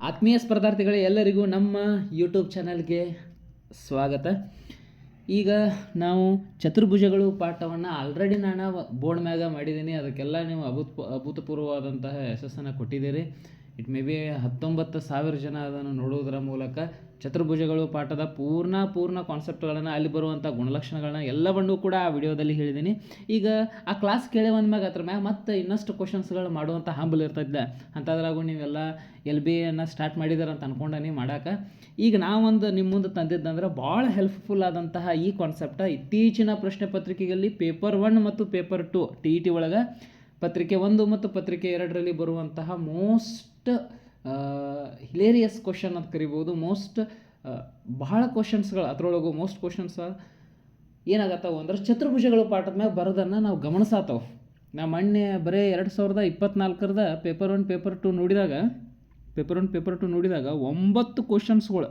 ಆತ್ಮೀಯ ಸ್ಪರ್ಧಾರ್ಥಿಗಳೇ, ಎಲ್ಲರಿಗೂ ನಮ್ಮ ಯೂಟ್ಯೂಬ್ ಚಾನಲ್ಗೆ ಸ್ವಾಗತ. ಈಗ ನಾವು ಚತುರ್ಭುಜಗಳು ಪಾಠವನ್ನು ಆಲ್ರೆಡಿ ನಾನು ಬೋರ್ಡ್ ಮ್ಯಾಗ ಮಾಡಿದ್ದೀನಿ. ಅದಕ್ಕೆಲ್ಲ ನೀವು ಅಭೂತ್ ಅಭೂತಪೂರ್ವವಾದಂತಹ ಯಶಸ್ಸನ್ನು ಕೊಟ್ಟಿದ್ದೀರಿ. ಇಟ್ ಮೇ ಬಿ ಹತ್ತೊಂಬತ್ತು ಸಾವಿರ ಜನ ಅದನ್ನು ನೋಡುವುದರ ಮೂಲಕ ಚತುರ್ಭುಜಗಳು, ಪಾಠದ ಪೂರ್ಣ ಪೂರ್ಣ ಕಾನ್ಸೆಪ್ಟ್ಗಳನ್ನು ಅಲ್ಲಿ ಬರುವಂಥ ಗುಣಲಕ್ಷಣಗಳನ್ನ ಎಲ್ಲವನ್ನೂ ಕೂಡ ಆ ವಿಡಿಯೋದಲ್ಲಿ ಹೇಳಿದ್ದೀನಿ. ಈಗ ಆ ಕ್ಲಾಸ್ ಕೇಳಿ ಮ್ಯಾಗ, ಅದ್ರ ಮ್ಯಾಗ ಮತ್ತೆ ಇನ್ನಷ್ಟು ಕ್ವಶನ್ಸ್ಗಳು ಮಾಡುವಂಥ ಹಂಬಲ್ ಇರ್ತೈತೆ ಅಂಥದ್ರಾಗೂ ನೀವೆಲ್ಲ ಎಲ್ ಬಿ ಎನ್ನು ಸ್ಟಾರ್ಟ್ ಮಾಡಿದಾರೆ ಅಂತ ಅನ್ಕೊಂಡನಿ ಮಾಡೋಕೆ. ಈಗ ನಾವೊಂದು ನಿಮ್ಮ ಮುಂದೆ ತಂದಿದ್ದಂದ್ರೆ ಭಾಳ ಹೆಲ್ಪ್ಫುಲ್ ಆದಂತಹ ಈ ಕಾನ್ಸೆಪ್ಟ ಇತ್ತೀಚಿನ ಪ್ರಶ್ನೆ ಪತ್ರಿಕೆಯಲ್ಲಿ ಪೇಪರ್ ಒನ್ ಮತ್ತು paper two T E T ಒಳಗೆ. ಪತ್ರಿಕೆ ಒಂದು ಮತ್ತು ಪತ್ರಿಕೆ ಎರಡರಲ್ಲಿ ಬರುವಂತಹ ಮೋಸ್ಟ್ ಹಿಲೇರಿಯಸ್ ಕ್ವಶನ್ ಅಂತ ಕರಿಬೋದು. ಮೋಸ್ಟ್ ಬಹಳ ಕ್ವಶನ್ಸ್ಗಳು ಅದರೊಳಗು ಮೋಸ್ಟ್ ಕ್ವಶನ್ಸ್ ಏನಾಗತ್ತವು ಅಂದ್ರೆ ಚತುರ್ಭುಜಗಳು ಪಾಠದ ಮ್ಯಾಗ ಬರೋದನ್ನು ನಾವು ಗಮನಿಸಾತವು. ನಾ ಮೊನ್ನೆ ಬರೀ ಎರಡು ಸಾವಿರದ ಇಪ್ಪತ್ನಾಲ್ಕರದ ಪೇಪರ್ ಒನ್ ಪೇಪರ್ ಟು ನೋಡಿದಾಗ ಪೇಪರ್ ಒನ್ ಪೇಪರ್ ಟು ನೋಡಿದಾಗ ಒಂಬತ್ತು ಕ್ವಶನ್ಸ್ಗಳು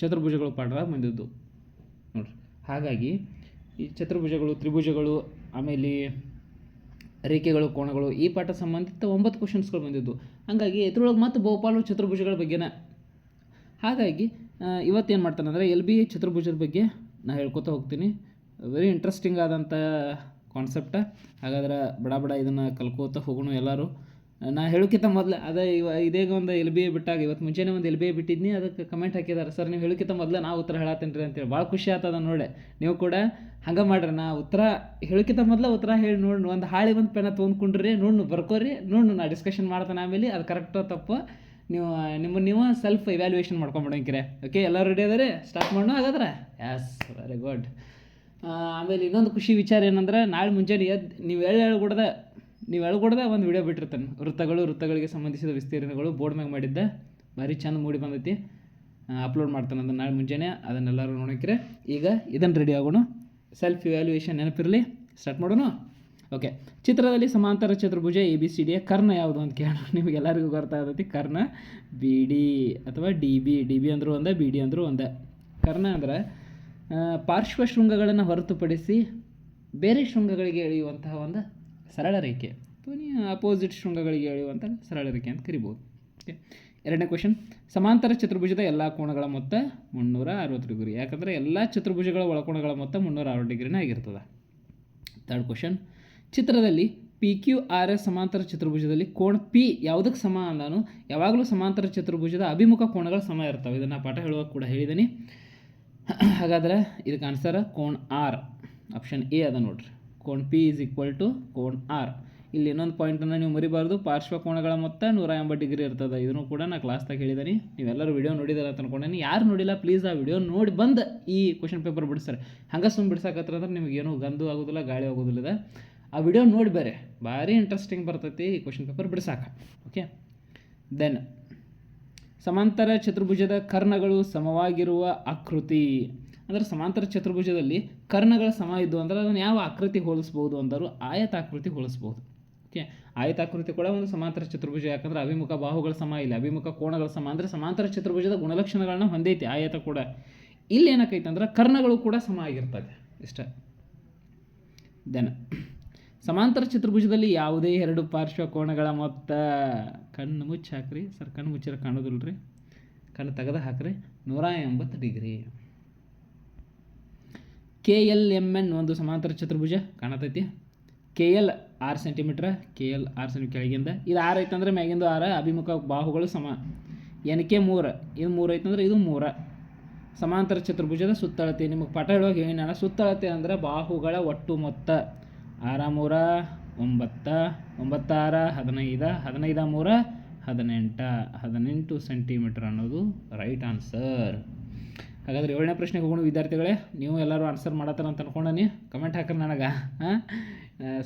ಚತುರ್ಭುಜಗಳು ಪಾಠದಾಗ ಬಂದಿದ್ದು. ನೋಡ್ರಿ. ಹಾಗಾಗಿ ಈ ಚತುರ್ಭುಜಗಳು, ತ್ರಿಭುಜಗಳು, ಆಮೇಲೆ ರೇಖೆಗಳು ಕೋಣಗಳು ಈ ಪಾಠ ಸಂಬಂಧಿತ ಒಂಬತ್ತು ಕ್ವಶನ್ಸ್ಗಳು ಬಂದಿದ್ದು. ಹಾಗಾಗಿ ಇದ್ರೊಳಗೆ ಮತ್ತು ಬಹುಪಾಲು ಚತುರ್ಭುಜಗಳ ಬಗ್ಗೆನ. ಹಾಗಾಗಿ ಇವತ್ತೇನು ಮಾಡ್ತಾನೆ ಅಂದರೆ ಎಲ್ ಬಿ ಚತುರ್ಭುಜದ ಬಗ್ಗೆ ನಾನು ಹೇಳ್ಕೊತಾ ಹೋಗ್ತೀನಿ. ವೆರಿ ಇಂಟ್ರೆಸ್ಟಿಂಗ್ ಆದಂಥ ಕಾನ್ಸೆಪ್ಟ ಹಾಗಾದ್ರೆ ಬಡ ಬಡ ಇದನ್ನು ಕಲ್ಕೋತಾ ಹೋಗೋಣ ಎಲ್ಲರೂ. ನಾ ಹೇಳೋಕ್ಕಿಂತ ಮೊದಲು ಅದೇ ಇವ ಇದೇಗ ಒಂದು ಎಲ್ ಬಿ ಬಿಟ್ಟಾಗ ಇವತ್ತು ಮುಂಚೆನೇ ಒಂದು ಎಲ್ ಬಿ ಬಿಟ್ಟಿದ್ನಿ, ಅದಕ್ಕೆ ಕಮೆಂಟ್ ಹಾಕಿದ್ದಾರೆ ಸರ್ ನೀವು ಹೇಳೋಕ್ಕಿಂತ ಮೊದಲು ನಾ ಉತ್ತರ ಹೇಳತ್ತೀನಿ ರೀ ಅಂತೇಳಿ. ಭಾಳ ಖುಷಿ ಆತದ ನೋಡಿ. ನೀವು ಕೂಡ ಹಂಗೆ ಮಾಡ್ರಿ, ನಾ ಉತ್ತರ ಹೇಳೋಕ್ಕಿಂತ ಮೊದಲು ಉತ್ತರ ಹೇಳಿ ನೋಡಿ ಒಂದು ಹಾಳಿ ಒಂದು ಪೆನ್ನ ತೊಗೊಂಡ್ಕೊಂಡ್ರಿ ನೋಡಿ ಬರ್ಕೋರಿ ನೋಡಿ ನಾ ಡಿಸ್ಕಷನ್ ಮಾಡ್ತಾನೆ ಆಮೇಲೆ ಅದು ಕರೆಕ್ಟೋ ತಪ್ಪು. ನೀವು, ನಿಮ್ಮ, ನೀವು ಸೆಲ್ಫ್ ಇವ್ಯಾಲ್ಯೂಯೇಷನ್ ಮಾಡ್ಕೊಂಬಿಡಂಕಿರೆ ಓಕೆ ಎಲ್ಲರೂ ರೆಡಿ ಅದಾರೆ? ಸ್ಟಾರ್ಟ್ ಮಾಡೋಣ ಹಾಗಾದ್ರೆ? ಎಸ್ ವೆರಿ ಗುಡ್ ಆಮೇಲೆ ಇನ್ನೊಂದು ಖುಷಿ ವಿಚಾರ ಏನಂದ್ರೆ ನಾಳೆ ಮುಂಜಾನೆ ಎದ್ದು ನೀವು ಎಳ್ಳು ಹೇಳ್ಕೊಡ್ದೆ ನೀವು ಹೇಳ್ಕೊಡ್ದೆ ಒಂದು ವಿಡಿಯೋ ಬಿಟ್ಟಿರ್ತಾನೆ. ವೃತ್ತಗಳು, ವೃತ್ತಗಳಿಗೆ ಸಂಬಂಧಿಸಿದ ವಿಸ್ತೀರ್ಣಗಳು ಬೋರ್ಡ್ ಮ್ಯಾಗ ಮಾಡಿದ್ದ ಭಾರಿ ಚಂದ ಮೂಡಿ ಬಂದೈತಿ. ಅಪ್ಲೋಡ್ ಮಾಡ್ತಾನೆ ಅದನ್ನು ನಾಳೆ ಮುಂಜಾನೆ, ಅದನ್ನೆಲ್ಲರೂ ನೋಡೋಕ್ರೆ. ಈಗ ಇದನ್ನು ರೆಡಿ ಆಗೋಣ. ಸೆಲ್ಫ್ ಇವ್ಯಾಲ್ಯೂಯೇಷನ್ ನೆನಪಿರಲಿ. ಸ್ಟಾರ್ಟ್ ಮಾಡೋಣ? ಓಕೆ ಚಿತ್ರದಲ್ಲಿ ಸಮಾಂತರ ಚತುರ್ಭುಜ ಎ ಬಿ ಸಿ ಡಿಯ ಕರ್ಣ ಯಾವುದು ಅಂತ ಕೇಳೋಣ. ನಿಮಗೆ ಎಲ್ಲರಿಗೂ ಗೊತ್ತಾಗತೈತಿ ಕರ್ಣ ಬಿ ಡಿ ಅಥವಾ ಡಿ ಬಿ ಡಿ ಬಿ ಅಂದರೂ ಒಂದೇ ಬಿ ಡಿ ಅಂದರೂ ಒಂದೇ. ಕರ್ಣ ಅಂದ್ರೆ ಪಾರ್ಶ್ವ ಶೃಂಗಗಳನ್ನು ಹೊರತುಪಡಿಸಿ ಬೇರೆ ಶೃಂಗಗಳಿಗೆ ಎಳೆಯುವಂತಹ ಒಂದು ಸರಳ ರೇಖೆ. ಅಥವಾ ಅಪೋಸಿಟ್ ಶೃಂಗಗಳಿಗೆ ಎಳೆಯುವಂಥ ಸರಳ ರೇಖೆ ಅಂತ ಕರಿಬೋದು. ಓಕೆ ಎರಡನೇ ಕ್ವಶನ್ ಸಮಾಂತರ ಚತುರ್ಭುಜದ ಎಲ್ಲ ಕೋಣಗಳ ಮೊತ್ತ ಮುನ್ನೂರ ಅರವತ್ತು ಡಿಗ್ರಿ. ಯಾಕಂದರೆ ಎಲ್ಲ ಚತುರ್ಭುಜಗಳ ಒಳಕೋಣಗಳ ಮೊತ್ತ ಮುನ್ನೂರ ಅರವತ್ತು ಡಿಗ್ರಿನೇ ಆಗಿರ್ತದೆ. ತರ್ಡ್ ಕ್ವಶನ್ ಚಿತ್ರದಲ್ಲಿ ಪಿ ಕ್ಯೂ ಆರ್ ಎಸ್ ಸಮಾಂತರ ಚತುರ್ಭುಜದಲ್ಲಿ ಕೋಣ ಪಿ ಯಾವುದಕ್ಕೆ ಸಮ ಅಂದಾನು ಯಾವಾಗಲೂ ಸಮಾಂತರ ಚತುರ್ಭುಜದ ಅಭಿಮುಖ ಕೋಣಗಳ ಸಮ ಇರ್ತವೆ. ಇದನ್ನು ಪಾಠ ಹೇಳುವಾಗ ಕೂಡ ಹೇಳಿದ್ದೀನಿ ಹಾಗಾದ್ರೆ ಇದಕ್ಕೆ ಆನ್ಸರ್ ಕೋಣ ಆರ್ ಆಪ್ಷನ್ ಎ ಅದ ನೋಡ್ರಿ. ಕೋಣ ಪಿ ಈಸ್ ಈಕ್ವಲ್ ಟು ಕೋಣ್ ಆರ್ ಇಲ್ಲಿ ಇನ್ನೊಂದು ಪಾಯಿಂಟನ್ನು ನೀವು ಮರಿಬಾರ್ದು. ಪಾರ್ಶ್ವಕೋಣಗಳ ಮೊತ್ತ ನೂರ ಎಂಬತ್ತು ಡಿಗ್ರಿ ಇರ್ತದೆ. ಇದನ್ನು ಕೂಡ ನಾನು ಕ್ಲಾಸ್ದಾಗ ಹೇಳಿದ್ದೀನಿ ನೀವೆಲ್ಲರೂ ವಿಡಿಯೋ ನೋಡಿದಾರ ಅಂತ ಯಾರು ನೋಡಿಲ್ಲ ಪ್ಲೀಸ್ ಆ ವಿಡಿಯೋ ನೋಡಿ ಬಂದು ಈ ಕ್ವಶನ್ ಪೇಪರ್ ಬಿಡಿಸ್ತಾರೆ ಹಂಗೆ ಸುಮ್ಮನೆ ಬಿಡ್ಸಕತ್ರ ಅಂದ್ರೆ ನಿಮಗೆ ಏನೂ ಗಂದು ಆಗೋದಿಲ್ಲ, ಗಾಳಿ ಆಗೋದಿಲ್ಲ ಆ ವಿಡಿಯೋ ನೋಡಿ ಬೇರೆ ಭಾರಿ ಇಂಟ್ರೆಸ್ಟಿಂಗ್ ಬರ್ತೈತಿ ಈ ಕ್ವಶನ್ ಪೇಪರ್ ಬಿಡಿಸಾಕ. ಓಕೆ ದೆನ್ ಸಮಾಂತರ ಚತುರ್ಭುಜದ ಕರ್ಣಗಳು ಸಮವಾಗಿರುವ ಆಕೃತಿ. ಅಂದರೆ ಸಮಾಂತರ ಚತುರ್ಭುಜದಲ್ಲಿ ಕರ್ಣಗಳು ಸಮ ಇದ್ದು ಅಂದ್ರೆ ಅದನ್ನು ಯಾವ ಆಕೃತಿ ಹೋಲಿಸ್ಬೋದು ಅಂದರು? ಆಯತಾಕೃತಿ ಹೋಲಿಸ್ಬೋದು. ಓಕೆ ಆಯತಾಕೃತಿ ಕೂಡ ಒಂದು ಸಮಾಂತರ ಚತುರ್ಭುಜ. ಯಾಕಂದ್ರೆ ಅಭಿಮುಖ ಬಾಹುಗಳ ಸಮ ಇಲ್ಲ, ಅಭಿಮುಖ ಕೋಣಗಳ ಸಮ ಅಂದರೆ ಸಮಾಂತರ ಚತುರ್ಭುಜದ ಗುಣಲಕ್ಷಣಗಳನ್ನ ಹೊಂದೈತಿ ಆಯತ ಕೂಡ. ಇಲ್ಲಿ ಏನಕ್ಕೈತೆ ಅಂದ್ರೆ ಕರ್ಣಗಳು ಕೂಡ ಸಮ ಆಗಿರ್ತದೆ ಇಷ್ಟ. ದೆನ್ ಸಮಾಂತರ ಚತುರ್ಭುಜದಲ್ಲಿ ಯಾವುದೇ ಎರಡು ಪಾರ್ಶ್ವ ಕೋಣಗಳ ಮೊತ್ತ. ಕಣ್ಣು ಮುಚ್ಚಿ ಹಾಕ್ರಿ, ಸರ್ ಕಣ್ಣು ಮುಚ್ಚಿರ ಕಾಣೋದಿಲ್ರಿ? ಕಣ್ಣು ತೆಗೆದು ಹಾಕ್ರಿ, ನೂರ ಎಂಬತ್ತು degree. K L M N ಒಂದು ಸಮಾಂತರ ಚತುರ್ಭುಜ ಕಾಣತೈತಿ. ಕೆ ಎಲ್ ಆರು ಸೆಂಟಿಮೀಟ್ರ್ ಕೆ ಎಲ್ ಆರು ಸೆಂಟಿ ಕೆಳಗಿಂದ. ಇದು ಆರು ಐತಂದ್ರೆ ಮ್ಯಾಗಿಂದು ಆರು, ಅಭಿಮುಖ ಬಾಹುಗಳು ಸಮ. ಎನ್ ಕೆ ಮೂರು, ಇದು ಮೂರು ಐತಂದ್ರೆ ಇದು ಮೂರ. ಸಮಾಂತರ ಚತುರ್ಭುಜದ ಸುತ್ತಳತೆ. ನಿಮಗೆ ಪಾಠ ಹೇಳುವಾಗ ಏನಲ್ಲ ಸುತ್ತಳತೆ ಅಂದರೆ ಬಾಹುಗಳ ಒಟ್ಟು ಮೊತ್ತ. ಆರ ಮೂರ, ಒಂಬತ್ತ, ಒಂಬತ್ತಾರ, ಹದಿನೈದು ಹದಿನೈದು ಮೂರ, ಹದಿನೆಂಟ. ಹದಿನೆಂಟು ಸೆಂಟಿಮೀಟ್ರ್ ಅನ್ನೋದು ರೈಟ್ ಆನ್ಸರ್ ಹಾಗಾದ್ರೆ ಏಳನೇ ಪ್ರಶ್ನೆಗೆ ಹೋಗೋಣ ವಿದ್ಯಾರ್ಥಿಗಳೇ. ನೀವು ಎಲ್ಲರೂ ಆನ್ಸರ್ ಮಾಡತ್ತಾರ ಅಂತ ಅನ್ಕೊಂಡನಿ. ಕಮೆಂಟ್ ಹಾಕ್ರಿ ನನಗೆ.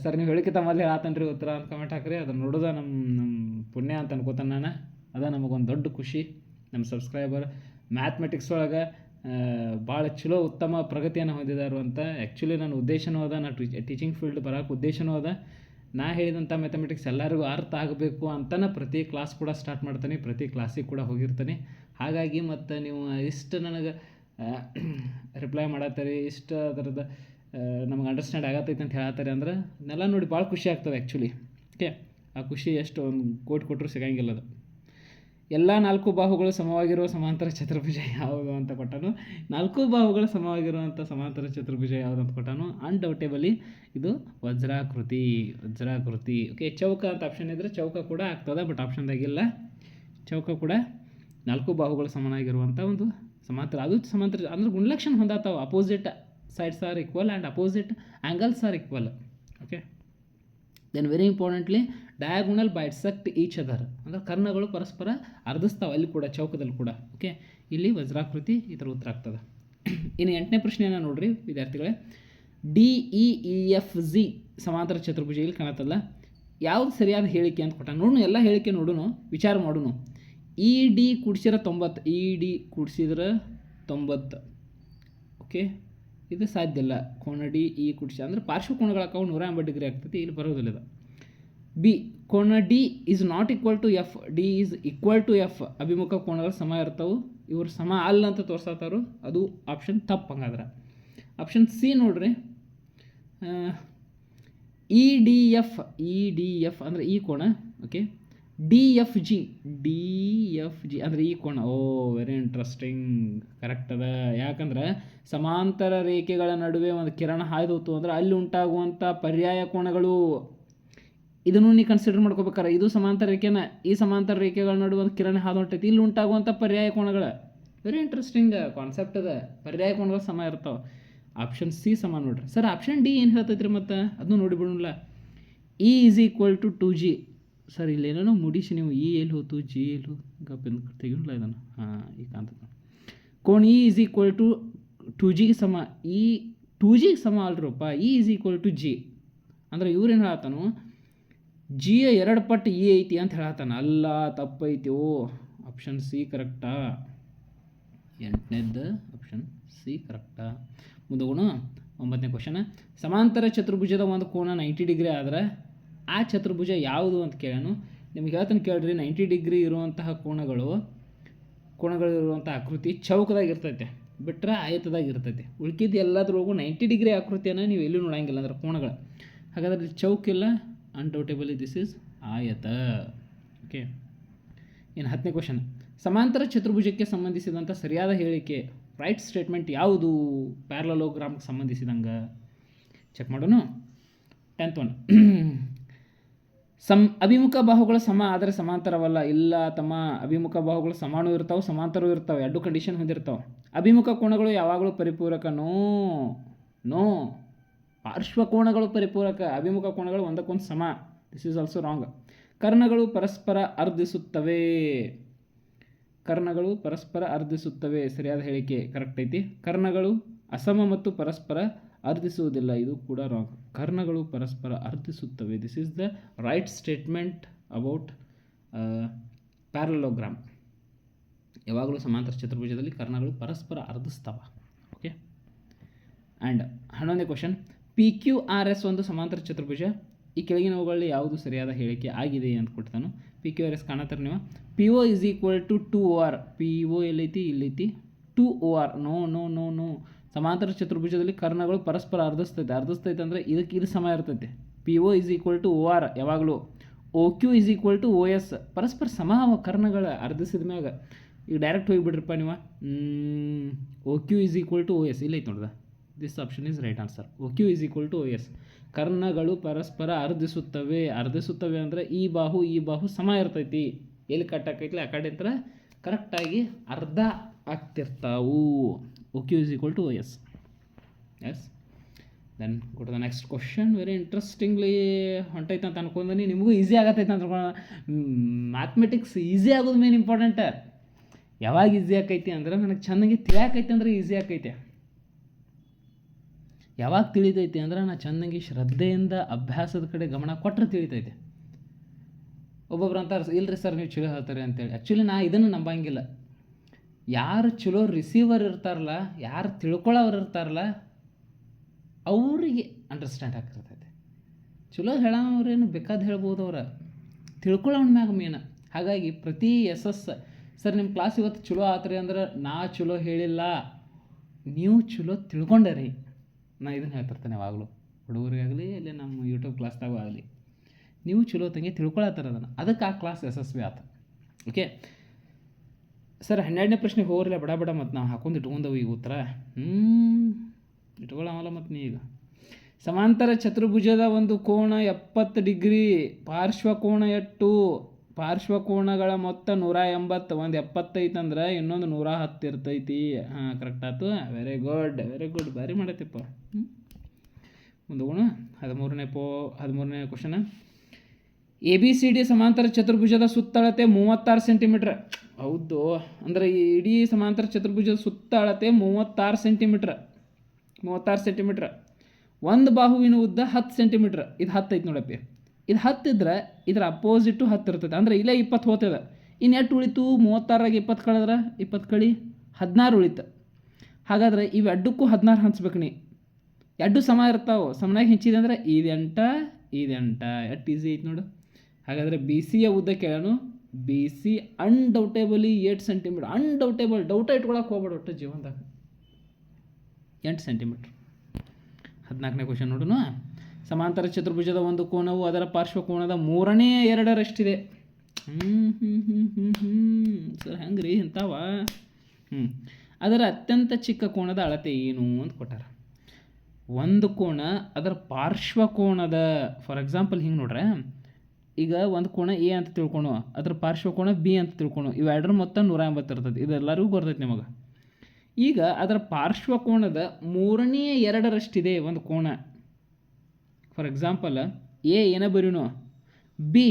ಸರ್ ನೀವು ಹೇಳಿಕೆ ತಮ್ಮಲ್ಲಿ ಆತನ್ರಿ ಉತ್ತರ ಅಂತ ಕಮೆಂಟ್ ಹಾಕ್ರಿ. ಅದನ್ನು ನೋಡೋದ ನಮ್ಮ ನಮ್ಮ ಪುಣ್ಯ ಅಂತ ಅನ್ಕೋತಾನೆ ನಾನು. ಅದ ನಮಗೊಂದು ದೊಡ್ಡ ಖುಷಿ. ನಮ್ಮ ಸಬ್ಸ್ಕ್ರೈಬರ್ ಮ್ಯಾಥಮೆಟಿಕ್ಸ್ ಒಳಗೆ ಭಾಳ ಚಲೋ ಉತ್ತಮ ಪ್ರಗತಿಯನ್ನು ಹೊಂದಿದಾರು ಅಂತ. ಆ್ಯಕ್ಚುಲಿ ನನ್ನ ಉದ್ದೇಶನೂ ಅದ, ನಾ ಟೀಚಿಂಗ್ ಫೀಲ್ಡ್ ಬರೋಕೆ ಉದ್ದೇಶನೂ ಅದ. ನಾ ಹೇಳಿದಂಥ ಮ್ಯಾಥಮೆಟಿಕ್ಸ್ ಎಲ್ಲರಿಗೂ ಅರ್ಥ ಆಗಬೇಕು ಅಂತಲೇ ಪ್ರತಿ ಕ್ಲಾಸ್ ಕೂಡ ಸ್ಟಾರ್ಟ್ ಮಾಡ್ತೀನಿ. ಪ್ರತಿ ಕ್ಲಾಸಿಗೆ ಕೂಡ ಹೋಗಿರ್ತೀನಿ. ಹಾಗಾಗಿ ಮತ್ತು ನೀವು ಇಷ್ಟು ನನಗೆ ರಿಪ್ಲೈ ಮಾಡತ್ತೀರಿ, ಇಷ್ಟು ಅದರದ್ದು ನಮ್ಗೆ ಅಂಡರ್ಸ್ಟ್ಯಾಂಡ್ ಆಗತ್ತೈತೆ ಅಂತ ಹೇಳತ್ತಾರೆ ಅಂದ್ರೆ ನೆಲ ನೋಡಿ ಭಾಳ ಖುಷಿ ಆಗ್ತದೆ ಆ್ಯಕ್ಚುಲಿ ಓಕೆ ಆ ಖುಷಿ ಎಷ್ಟು ಒಂದು ಕೋಟಿ ಕೊಟ್ಟರು ಸಿಗಂಗಿಲ್ಲ ಅದು. ಎಲ್ಲ ನಾಲ್ಕು ಬಾಹುಗಳು ಸಮವಾಗಿರುವ ಸಮಾಂತರ ಚತುರ್ಭುಜ ಯಾವುದು ಅಂತ ಕೊಟ್ಟನು. ನಾಲ್ಕು ಬಾಹುಗಳು ಸಮವಾಗಿರುವಂಥ ಸಮಾಂತರ ಚತುರ್ಭುಜ ಯಾವುದು ಅಂತ ಕೊಟ್ಟನು. ಅನ್ಡೌಟೇಬಲಿ ಇದು ವಜ್ರಾಕೃತಿ ವಜ್ರಾಕೃತಿ. ಓಕೆ ಚೌಕ ಅಂತ ಆಪ್ಷನ್ ಇದ್ದರೆ ಚೌಕ ಕೂಡ ಆಗ್ತದೆ ಬಟ್ ಆಪ್ಷನ್ದಾಗಿಲ್ಲ ಚೌಕ ಕೂಡ ನಾಲ್ಕು ಬಾಹುಗಳು ಸಮನಾಗಿರುವಂಥ ಒಂದು ಸಮಾಂತರ. ಅದು ಸಮಾಂತರ ಅಂದ್ರೆ ಗುಣಲಕ್ಷಣ ಹೊಂದಾತಾವ. Opposite sides are equal and opposite angles are equal okay then very importantly diagonal bisect each other ಅಂದರೆ ಕರ್ಣಗಳು ಪರಸ್ಪರ ಅರ್ಧಿಸ್ತಾವೆ ಅಲ್ಲಿ ಕೂಡ, ಚೌಕದಲ್ಲಿ ಕೂಡ. ಓಕೆ ಇಲ್ಲಿ ವಜ್ರಾಕೃತಿ ಇದರ ಉತ್ತರ ಆಗ್ತದೆ. ಇನ್ನು ಎಂಟನೇ ಪ್ರಶ್ನೆಯನ್ನು ನೋಡ್ರಿ ವಿದ್ಯಾರ್ಥಿಗಳೇ. D E E F G ಸಮಾಂತರ ಚತುರ್ಭುಜ ಇಲ್ಲಿ ಕಾಣತ್ತಲ್ಲ ಯಾವುದು ಸರಿಯಾದ ಹೇಳಿಕೆ ಅಂತ ಕೊಟ್ಟ. ನೋಡು ಎಲ್ಲ ಹೇಳಿಕೆ ನೋಡೋಣ ವಿಚಾರ ಮಾಡುನು. ಇ ಡಿ ಕೂಡಿಸಿದ್ರೆ ತೊಂಬತ್ತು. ಇ ಡಿ ಕೂಡಿಸಿದ್ರೆ ತೊಂಬತ್ತು. ಓಕೆ ಇದು ಸಾಧ್ಯ ಇಲ್ಲ. ಕೋಣ ಡಿ ಇ ಕುಡ್ಸಿ ಅಂದರೆ ಪಾರ್ಶ್ವ ಕೋಣಗಳ ಅಕೌಂಟ್ ನೂರ ಎಂಬತ್ತು ಡಿಗ್ರಿ ಆಗ್ತೈತಿ, ಇಲ್ಲಿ ಬರೋದಿಲ್ಲ ಇದು. ಬಿ ಕೋಣ D is not equal to F D is equal to F ಅಭಿಮುಖ ಕೋಣಗಳು ಸಮ ಇರ್ತಾವೆ. ಇವರು ಸಮ ಅಲ್ಲ ಅಂತ ತೋರ್ಸತ್ತಾರು ಅದು ಆಪ್ಷನ್ ತಪ್ಪು ಹಂಗಾದ್ರೆ. ಆಪ್ಷನ್ ಸಿ ನೋಡ್ರಿ. E D F E D F ಅಂದರೆ ಈ ಕೋಣ okay D F G D F G ಅಂದರೆ ಈ ಕೋಣ ಓ ವೆರಿ ಇಂಟ್ರೆಸ್ಟಿಂಗ್ ಕರೆಕ್ಟ್ ಅದ. ಯಾಕಂದ್ರೆ ಸಮಾಂತರ ರೇಖೆಗಳ ನಡುವೆ ಒಂದು ಕಿರಣ ಹಾಯ್ದು ಹೋತು ಅಂದ್ರೆ ಅಲ್ಲಿ ಉಂಟಾಗುವಂಥ ಪರ್ಯಾಯ ಕೋಣಗಳು. ಇದನ್ನು ನೀ ಕನ್ಸಿಡರ್ ಮಾಡ್ಕೋಬೇಕಾರೆ. ಇದು ಸಮಾಂತರ ರೇಖೆನ. ಈ ಸಮಾಂತರ ರೇಖೆಗಳ ನಡುವೆ ಒಂದು ಕಿರಣ ಹಾದು ಹೊಂಟೈತಿ ಇಲ್ಲಿ ಉಂಟಾಗುವಂಥ ಪರ್ಯಾಯ ಕೋಣಗಳ. ವೆರಿ ಇಂಟ್ರೆಸ್ಟಿಂಗ್ ಕಾನ್ಸೆಪ್ಟ್ ಅದ. ಪರ್ಯಾಯ ಕೋಣಗಳು ಸಮ ಇರ್ತಾವೆ. ಆಪ್ಷನ್ ಸಿ ಸಮ ನೋಡ್ರಿ. ಸರ್ ಆಪ್ಷನ್ ಡಿ ಏನು ಹೇಳ್ತೈತ್ರಿ ಮತ್ತು? ಅದನ್ನು ನೋಡಿಬಿಡೋಣ E is equal to two G sir ಇಲ್ಲೇನೋ ಮುಡಿಸಿ ನೀವು ಇ ಎಲ್ಲಿ ಹೋತು ಜಿ ಎಲ್ಲಿ ಹೋತು ಗಪ್ಪಿಂದ ತೆಗಿಲ್ಲ ಇದನ್ನು? ಹಾಂ ಈಗ ಕಾಣ್ತದೆ ಕೋಣ E is equal to two ಜಿಗೆ ಸಮ ಈ ಟು ಜಿಗೆ ಸಮ ಅಲ್ರಪ್ಪ E is equal to G ಅಂದ್ರೆ ಇವ್ರೇನು ಹೇಳತ್ತಾನು ಜಿಯ ಎರಡು ಪಟ್ಟು ಇ ಐತಿ ಅಂತ ಹೇಳತ್ತಾನ. ಅಲ್ಲ ತಪ್ಪೈತಿ ಓ ಆಪ್ಷನ್ ಸಿ ಕರೆಕ್ಟಾ ಎಂಟನೇದ್ದು ಆಪ್ಷನ್ ಸಿ ಕರೆಕ್ಟಾ ಮುಂದೋಗೋಣ ಒಂಬತ್ತನೇ ಕ್ವಶನ್ ಸಮಾಂತರ ಚತುರ್ಭುಜದ ಒಂದು ಕೋನ ನೈಂಟಿ ಡಿಗ್ರಿ ಆದ್ರೆ ಆ ಚತುರ್ಭುಜ ಯಾವುದು ಅಂತ ಕೇಳೋಣ. ನಿಮ್ಗೆ ಹೇಳ್ತಾನೆ ಕೇಳ್ರಿ ನೈಂಟಿ ಡಿಗ್ರಿ ಇರುವಂತಹ ಕೋಣಗಳು ಕೋಣಗಳು ಇರುವಂಥ ಆಕೃತಿ ಚೌಕದಾಗ ಇರ್ತೈತೆ, ಬಿಟ್ರೆ ಆಯತದಾಗ ಇರ್ತೈತೆ. ಉಳ್ಕಿದ್ದು ಎಲ್ಲದ್ರೊಳಗೂ ನೈಂಟಿ ಡಿಗ್ರಿ ಆಕೃತಿಯನ್ನು ನೀವು ಎಲ್ಲೂ ನೋಡಂಗಿಲ್ಲ ಅಂದ್ರೆ ಕೋಣಗಳು. ಹಾಗಾದ್ರೆ ಚೌಕಿಲ್ಲ ಅನ್ಡೌಟೇಬಲಿ ದಿಸ್ ಇಸ್ ಆಯತ. ಓಕೆ ಇನ್ನು ಹತ್ತನೇ ಕ್ವಶನ್ ಸಮಾಂತರ ಚತುರ್ಭುಜಕ್ಕೆ ಸಂಬಂಧಿಸಿದಂಥ ಸರಿಯಾದ ಹೇಳಿಕೆ ರೈಟ್ ಸ್ಟೇಟ್ಮೆಂಟ್ ಯಾವುದು? ಪ್ಯಾರಲೋಗ್ರಾಮ್ಗೆ ಸಂಬಂಧಿಸಿದಂಗೆ. ಚೆಕ್ ಮಾಡೋಣ. ಟೆಂತ್ ಒನ್ ಸಮ್ ಅಭಿಮುಖ ಬಾಹುಗಳು ಸಮ ಆದರೆ ಸಮಾಂತರವಲ್ಲ. ಇಲ್ಲ, ತಮ್ಮ ಅಭಿಮುಖ ಬಾಹುಗಳು ಸಮಾನೂ ಇರ್ತಾವೆ, ಸಮಾಂತರವೂ ಇರ್ತಾವೆ. ಎರಡು ಕಂಡೀಷನ್ ಹೊಂದಿರ್ತಾವೆ. ಅಭಿಮುಖ ಕೋಣಗಳು ಯಾವಾಗಲೂ ಪರಿಪೂರಕ? ನೋ ನೋ ಪಾರ್ಶ್ವ ಕೋಣಗಳು ಪರಿಪೂರಕ. ಅಭಿಮುಖ ಕೋಣಗಳು ಒಂದಕ್ಕೊಂದು ಸಮ. ದಿಸ್ ಈಸ್ ಆಲ್ಸೋ ರಾಂಗ್ ಕರ್ಣಗಳು ಪರಸ್ಪರ ಅರ್ಧಿಸುತ್ತವೆ. ಕರ್ಣಗಳು ಪರಸ್ಪರ ಅರ್ಧಿಸುತ್ತವೆ. ಸರಿಯಾದ ಹೇಳಿಕೆ ಕರೆಕ್ಟ್ ಐತಿ. ಕರ್ಣಗಳು ಅಸಮ ಮತ್ತು ಪರಸ್ಪರ ಅರ್ಧಿಸುವುದಿಲ್ಲ, ಇದು ಕೂಡ ರಾಂಗ್ ಕರ್ಣಗಳು ಪರಸ್ಪರ ಅರ್ಧಿಸುತ್ತವೆ. This is the right statement about parallelogram ಯಾವಾಗಲೂ ಸಮಾಂತರ ಚತುರ್ಭುಜದಲ್ಲಿ ಕರ್ಣಗಳು ಪರಸ್ಪರ ಅರ್ಧಿಸ್ತಾವ. ಓಕೆ ಆ್ಯಂಡ್ ಹನ್ನೊಂದನೇ question P Q R S ಒಂದು ಸಮಾಂತರ ಚತುರ್ಭುಜ. ಈ ಕೆಳಗಿನವುಗಳಲ್ಲಿ ಯಾವುದು ಸರಿಯಾದ ಹೇಳಿಕೆ ಆಗಿದೆ ಅಂತ ಕೊಡ್ತಾನು ಪಿ ಕ್ಯೂ ಆರ್ ಎಸ್ ಕಾಣತ್ತಾರೆ ನೀವು. P O is equal to two O R P O ಎಲ್ಲೈತಿ? ಇಲ್ಲೈತಿ? Two O R no no no no ಸಮಾಂತರ ಚತುರ್ಭುಜದಲ್ಲಿ ಕರ್ಣಗಳು ಪರಸ್ಪರ ಅರ್ಧಿಸ್ತೈತೆ ಅರ್ಧಿಸ್ತೈತೆ ಅಂದರೆ ಇದಕ್ಕೆ ಇದು ಸಮಯ ಇರ್ತೈತೆ. P O is equal to O R ಯಾವಾಗಲೂ. O Q is equal to O S ಪರಸ್ಪರ ಸಮ ಕರ್ಣಗಳು ಅರ್ಧಿಸಿದ ಮ್ಯಾಗ. ಈಗ ಡೈರೆಕ್ಟ್ ಹೋಗಿಬಿಡ್ರಿಪ್ಪ ನೀವು. O Q is equal to O S ಇಲ್ಲೈತೆ ನೋಡ್ದ? This option is right answer O Q is equal to O S ಕರ್ಣಗಳು ಪರಸ್ಪರ ಅರ್ಧಿಸುತ್ತವೆ. ಅರ್ಧಿಸುತ್ತವೆ ಅಂದರೆ ಈ ಬಾಹು ಈ ಬಾಹು ಸಮ ಇರ್ತೈತಿ. ಎಲ್ಲಿ ಕಟ್ಟಾಕೈತಿ ಆ ಕಡೆ ಹತ್ರ ಕರೆಕ್ಟಾಗಿ ಅರ್ಧ ಆಗ್ತಿರ್ತಾವು. O is equal to OS. Yes then go the next question very interestingly ಹೊಂಟೈತೆ ಅಂತ ಅನ್ಕೊಂಡಿ ನಿಮಗೂ ಈಸಿ ಆಗತ್ತೈತೆ ಅಂತ ಅನ್ಕೊಂಡ ಮ್ಯಾಥ್ಮೆಟಿಕ್ಸ್ ಈಸಿ ಆಗೋದು ಮೇನ್ ಇಂಪಾರ್ಟೆಂಟ್ ಯಾವಾಗ ಈಸಿ ಆಕೈತಿ ಅಂದ್ರೆ ನನಗೆ ಚೆನ್ನಾಗಿ ತಿಳಿಯಾಕೈತೆ ಅಂದ್ರೆ ಈಸಿ ಆಕೈತೆ. ಯಾವಾಗ ತಿಳಿತೈತಿ ಅಂದ್ರೆ ನಾ ಚೆನ್ನಾಗಿ ಶ್ರದ್ಧೆಯಿಂದ ಅಭ್ಯಾಸದ ಕಡೆ ಗಮನ ಕೊಟ್ಟರೆ ತಿಳಿತೈತೆ. ಒಬ್ಬೊಬ್ರು ಅಂತಾರೆ, ಇಲ್ರಿ ಸರ್ ನೀವು ಚಲೋ ಹೇಳ್ತಾರೆ ಅಂತೇಳಿ. ಆ್ಯಕ್ಚುಲಿ ನಾ ಇದನ್ನು ನಂಬಂಗಿಲ್ಲ. ಯಾರು ಚಲೋ ರಿಸೀವರ್ ಇರ್ತಾರಲ್ಲ, ಯಾರು ತಿಳ್ಕೊಳ್ಳೋರು ಇರ್ತಾರಲ್ಲ, ಅವರಿಗೆ ಅಂಡರ್ಸ್ಟ್ಯಾಂಡ್ ಆಗಿರ್ತೈತೆ ಚಲೋ ಹೇಳೋರೇನು ಬೇಕಾದ ಹೇಳ್ಬೋದು ಅವ್ರ. ತಿಳ್ಕೊಳ್ಳೋಣ ಮ್ಯಾಗ ಮೇನ ಹಾಗಾಗಿ ಪ್ರತಿ ಎಸ್ ಸರ್ ನಿಮ್ಮ ಕ್ಲಾಸ್ ಇವತ್ತು ಚಲೋ ಆತ್ರಿ ಅಂದ್ರೆ ನಾ ಚಲೋ ಹೇಳಿಲ್ಲ. ನೀವು ಚಲೋ ತಿಳ್ಕೊಂಡರಿ. ನಾ ಇದನ್ನು ಹೇಳ್ತಿರ್ತೇನೆ ಯಾವಾಗಲೂ. ಹುಡುಗರಿಗಾಗಲಿ ಇಲ್ಲೇ ನಮ್ಮ ಯೂಟ್ಯೂಬ್ ಕ್ಲಾಸ್ದಾಗೂ ಆಗಲಿ. ನೀವು ಚಲೋ ತಂಗಿ ತಿಳ್ಕೊಳತ್ತಾರ ಅದನ್ನು. ಅದಕ್ಕೆ ಆ ಕ್ಲಾಸ್ ಯಶಸ್ವಿ ಆತ. ಓಕೆ ಸರ್, ಹನ್ನೆರಡನೇ ಪ್ರಶ್ನೆ ಹೋಗ್ರಲ್ಲ, ಬಡ ಬಡ ಮತ್ತು ನಾವು ಹಾಕೊಂಡು ಇಟ್ಕೊಂಡವು ಈಗ ಉತ್ತರ. ಹ್ಞೂ ಇಟ್ಕೊಳ್ಳೋಲ್ಲ ಮತ್ತು ನೀ ಈಗ. ಸಮಾಂತರ ಚತುರ್ಭುಜದ ಒಂದು ಕೋಣ ಎಪ್ಪತ್ತು ಡಿಗ್ರಿ ಪಾರ್ಶ್ವಕೋಣ ಎಟ್ಟು ಪಾರ್ಶ್ವಕೋಣಗಳ ಮೊತ್ತ ನೂರ ಎಂಬತ್ತು, ಒಂದು ಎಪ್ಪತ್ತೈತೆ ಅಂದ್ರೆ ಇನ್ನೊಂದು ನೂರ ಹತ್ತು ಇರ್ತೈತಿ. ಹಾಂ ಕರೆಕ್ಟ್ ಆಯ್ತು ವೆರಿ ಗುಡ್ ವೆರಿ ಗುಡ್ ಭಾರಿ ಮಾಡತ್ತಿಪ್ಪ ಹ್ಞೂ ಮುಂದೋಗೋಣ. ಹದಿಮೂರನೇ ಪೋ, ಹದಿಮೂರನೇ question A B C D ಸಮಾಂತರ ಚತುರ್ಭುಜದ ಸುತ್ತಳತೆ ಮೂವತ್ತಾರು ಸೆಂಟಿಮೀಟ್ರ್ ಹೌದು. ಅಂದರೆ ಈ ಇಡೀ ಸಮಾಂತರ ಚತುರ್ಭುಜದ ಸುತ್ತಳತೆ ಮೂವತ್ತಾರು ಸೆಂಟಿಮೀಟ್ರ್. ಮೂವತ್ತಾರು ಸೆಂಟಿಮೀಟ್ರ್. ಒಂದು ಬಾಹುವಿನ ಉದ್ದ ಹತ್ತು ಸೆಂಟಿಮೀಟ್ರ್. ಇದು ಹತ್ತು ಐತೆ ನೋಡಪ್ಪಿ. ಇದು ಹತ್ತಿದ್ರೆ ಇದರ ಅಪೋಸಿಟು ಹತ್ತು ಇರ್ತದೆ ಅಂದರೆ ಇಲ್ಲೇ ಇಪ್ಪತ್ತು ಹೋಗ್ತದೆ ಇನ್ನು ಎಷ್ಟು ಉಳಿತು? ಮೂವತ್ತಾರಾಗ ಇಪ್ಪತ್ತು ಕಳೆದ್ರೆ? ಇಪ್ಪತ್ತು ಕಳಿ? ಹದಿನಾರು ಉಳಿತು. ಹಾಗಾದ್ರೆ ಇವೆಡ್ಡಕ್ಕೂ ಹದಿನಾರು ಹಂಚ್ಬೇಕು ನೀ. ಎಡ್ಡು ಸಮ ಇರ್ತಾವೆ. ಸಮನಾಗಿ ಹೆಂಚಿದೆ ಅಂದರೆ ಇದೆಂಟ ಇದೆಂಟ. ಎಷ್ಟು ಈಸಿ ಐತೆ ನೋಡು. ಹಾಗಾದರೆ ಬಿ ಸಿಯ ಉದ್ದ ಕೇಳೋಣ B C undoubtedly eight centimetre undoubtable doubt ಇಟ್ಕೊಳಕ್ಕೆ ಹೋಗ್ಬೇಡ ಒಟ್ಟು ಜೀವನದಾಗ. ಎಂಟು ಸೆಂಟಿಮೀಟ್ರ್ ಹದಿನಾಲ್ಕನೇ ಕ್ವಶನ್ ನೋಡೋಣ ಸಮಾಂತರ ಚತುರ್ಭುಜದ ಒಂದು ಕೋನವು ಅದರ ಪಾರ್ಶ್ವಕೋನದ ಮೂರನೇ ಎರಡರಷ್ಟಿದೆ. ಹ್ಞೂ ಹ್ಞೂ ಹ್ಞೂ ಹ್ಞೂ ಹ್ಞೂ ಸರ್ ಹೆಂಗೆ ರೀ ಇಂಥವ? ಹ್ಞೂ ಅದರ ಅತ್ಯಂತ ಚಿಕ್ಕ ಕೋಣದ ಅಳತೆ ಏನು ಅಂತ ಕೊಟ್ಟಾರ. ಒಂದು ಕೋಣ ಅದರ ಪಾರ್ಶ್ವಕೋಣದ ಫಾರ್ ಎಕ್ಸಾಂಪಲ್ ಹಿಂಗೆ ನೋಡ್ರೆ ಈಗ ಒಂದು ಕೋಣ ಎ ಅಂತ ತಿಳ್ಕೊಳು ಅದ್ರ ಪಾರ್ಶ್ವ ಕೋಣ ಬಿ ಅಂತ ತಿಳ್ಕೊಣು ಇವೆರಡರ ಮೊತ್ತ ನೂರ ಎಂಬತ್ತು ಇರ್ತದೆ ಇದೆಲ್ಲರಿಗೂ ಬರ್ತೈತೆ ನಿಮಗೆ. ಈಗ ಅದರ ಪಾರ್ಶ್ವ ಕೋಣದ ಮೂರನೇ ಎರಡರಷ್ಟಿದೆ ಒಂದು ಕೋಣ. ಫಾರ್ ಎಕ್ಸಾಂಪಲ್ ಎ ಏನ ಬರೀನು? ಬಿ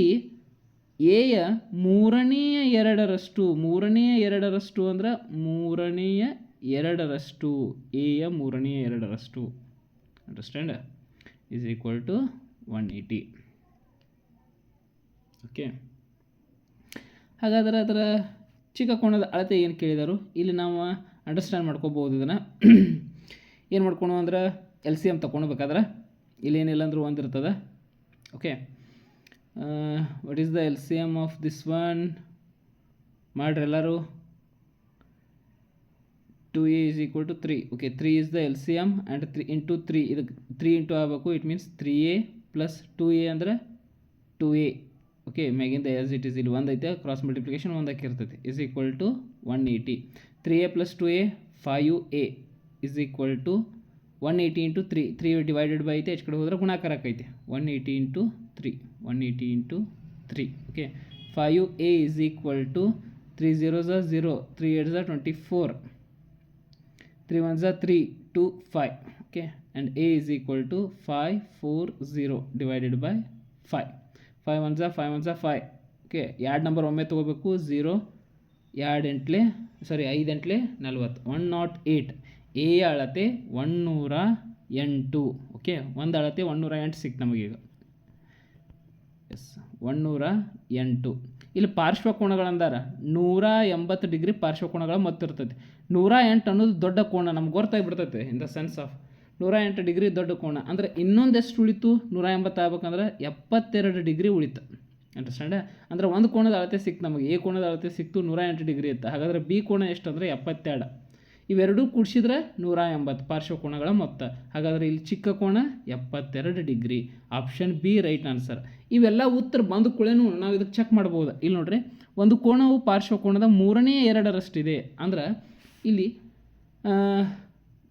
ಎಯ ಮೂರನೆಯ ಎರಡರಷ್ಟು ಮೂರನೆಯ ಎರಡರಷ್ಟು ಅಂದ್ರೆ ಮೂರನೆಯ ಎರಡರಷ್ಟು ಎಯ ಮೂರನೆಯ ಎರಡರಷ್ಟು. Understand is equal to one eighty okay. ಹಾಗಾದರೆ ಅದರ ಚಿಕ್ಕ ಕೋಣದ ಅಳತೆ ಏನು ಕೇಳಿದರು? ಇಲ್ಲಿ ನಾವು ಅಂಡರ್ಸ್ಟ್ಯಾಂಡ್ ಮಾಡ್ಕೋಬೋದು ಇದನ್ನು. ಏನು ಮಾಡ್ಕೊಳೋ ಅಂದ್ರೆ ಎಲ್ ಸಿ ಎಂ ತೊಗೊಳ್ಬೇಕಾದ್ರೆ ಇಲ್ಲಿ ಏನಿಲ್ಲ ಅಂದರೂ ಒಂದಿರ್ತದೆ okay. What is the L C M of this one ಮಾಡ್ರಿ ಎಲ್ಲರೂ. Two A is equal to three okay three is the L C M and three into three ಇದಕ್ಕೆ ತ್ರೀ ಇಂಟು ಆಗಬೇಕು. It means three A plus two A ಅಂದರೆ two A okay ಮ್ಯಾಗಿಂದ yes it is ಇಲ್ಲಿ ಒಂದು ಐತೆ cross multiplication ಒಂದಕ್ಕೆ ಇರ್ತೈತಿ. Is equal to one eighty three A plus two A five A is equal to one eighty into three three divided by ಐತೆ ಹೆಚ್ಚು ಕಡೆ ಹೋದ್ರೆ ಗುಣಾಕಾರ ಆಕೈತೆ. One eighty into three one eighty into three okay five A is equal to three zero ಝ zero three eight ಝ twenty four three one ಝ three two five okay and A is equal to five four zero divided by five five one Jha five one ಝಾ five okay ಎರಡು number ಒಮ್ಮೆ ತೊಗೋಬೇಕು zero ಎರಡು ಎಂಟ್ಲೆ ಸಾರಿ ಐದು ಎಂಟ್ಲೆ ನಲ್ವತ್ತು. One not eight A ಅಳತೆ ಒನ್ನೂರ ಎಂಟು. Okay ಒಂದು ಅಳತೆ ಒನ್ನೂರ ಎಂಟು ಸಿಕ್ತು ನಮಗೀಗ. ಎಸ್ ಒನ್ನೂರ ಎಂಟು. ಇಲ್ಲಿ ಪಾರ್ಶ್ವಕೋಣಗಳಂದಾರ ನೂರ ಎಂಬತ್ತು ಡಿಗ್ರಿ ಪಾರ್ಶ್ವಕೋಣಗಳು ಮತ್ತಿರ್ತೈತಿ. ನೂರ ಎಂಟು ಅನ್ನೋದು ದೊಡ್ಡ ಕೋಣ ನಮ್ಗೆ ಗೊತ್ತಾಗ್ಬಿಡ್ತೈತೆ ಇನ್ ದ ಸೆನ್ಸ್ ಆಫ್ ನೂರ ಎಂಟು ಡಿಗ್ರಿ ದೊಡ್ಡ ಕೋಣ ಅಂದರೆ ಇನ್ನೊಂದೆಷ್ಟು ಉಳಿತು? ನೂರ ಎಂಬತ್ತು ಆಗ್ಬೇಕಂದ್ರೆ ಎಪ್ಪತ್ತೆರಡು ಡಿಗ್ರಿ ಉಳಿತು. ಅಂಡರ್ಸ್ಟ್ಯಾಂಡ ಅಂದರೆ ಒಂದು ಕೋಣದ ಅಳತೆ ಸಿಕ್ತು ನಮಗೆ. ಎ ಕೋಣದ ಅಳತೆ ಸಿಕ್ತು ನೂರ ಎಂಟು ಡಿಗ್ರಿ ಇತ್ತು. ಹಾಗಾದರೆ ಬಿ ಕೋಣ ಎಷ್ಟು ಅಂದರೆ ಎಪ್ಪತ್ತೆರಡು. ಇವೆರಡೂ ಕೂಡಿಸಿದ್ರೆ ನೂರ ಎಂಬತ್ತು ಪಾರ್ಶ್ವ ಕೋಣಗಳ ಮೊತ್ತ. ಹಾಗಾದರೆ ಇಲ್ಲಿ ಚಿಕ್ಕ ಕೋಣ ಎಪ್ಪತ್ತೆರಡು degree. Option B right answer ಇವೆಲ್ಲ ಉತ್ತರ ಬಂದ ಕೂಡಲೇ ನಾವು ಇದಕ್ಕೆ ಚೆಕ್ ಮಾಡ್ಬೋದು. ಇಲ್ಲಿ ನೋಡ್ರಿ, ಒಂದು ಕೋಣವು ಪಾರ್ಶ್ವ ಕೋಣದ ಮೂರನೇ ಎರಡರಷ್ಟಿದೆ. ಅಂದ್ರೆ ಇಲ್ಲಿ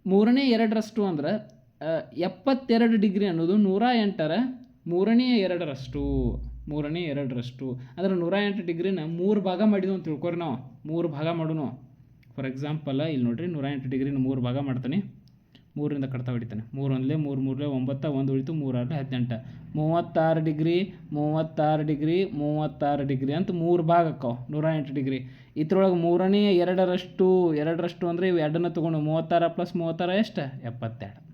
ಮೂರನೇ ಎರಡರಷ್ಟು ಅಂದ್ರೆ ಎಪ್ಪತ್ತೆರಡು ಡಿಗ್ರಿ ಅನ್ನೋದು ನೂರ ಎಂಟರ ಮೂರನೇ ಎರಡರಷ್ಟು ಮೂರನೇ ಎರಡರಷ್ಟು. ಅಂದರೆ ನೂರ ಎಂಟು ಡಿಗ್ರಿನ ಮೂರು ಭಾಗ ಮಾಡಿದ್ವು ಅಂತ ತಿಳ್ಕೊರಿ ನಾವು. ಮೂರು ಭಾಗ ಮಾಡೋಣ ಫಾರ್ ಎಕ್ಸಾಂಪಲ್ ಇಲ್ಲಿ ನೋಡಿರಿ ನೂರ ಎಂಟು ಡಿಗ್ರಿನ ಮೂರು ಭಾಗ ಮಾಡ್ತಾನೆ. ಮೂರರಿಂದ ಕಡ್ತಾ ಹೊಡಿತಾನೆ. ಮೂರು ಒಂದಲೇ ಮೂರು, ಮೂರಲೇ ಒಂಬತ್ತ, ಒಂದು ಉಳಿತು ಮೂರಾರಲೆ ಹದಿನೆಂಟು. ಮೂವತ್ತಾರು ಡಿಗ್ರಿ ಮೂವತ್ತಾರು ಡಿಗ್ರಿ ಮೂವತ್ತಾರು ಡಿಗ್ರಿ ಅಂತ ಮೂರು ಭಾಗ ಅಕ್ಕವು ನೂರ ಎಂಟು ಡಿಗ್ರಿ. ಇದ್ರೊಳಗೆ ಮೂರನೇ, ಎರಡರಷ್ಟು ಎರಡರಷ್ಟು ಅಂದರೆ ಇವು ಎರಡನ್ನ ತೊಗೊಂಡು ಮೂವತ್ತಾರು ಪ್ಲಸ್ ಮೂವತ್ತಾರು ಎಷ್ಟು? ಎಪ್ಪತ್ತೆರಡು.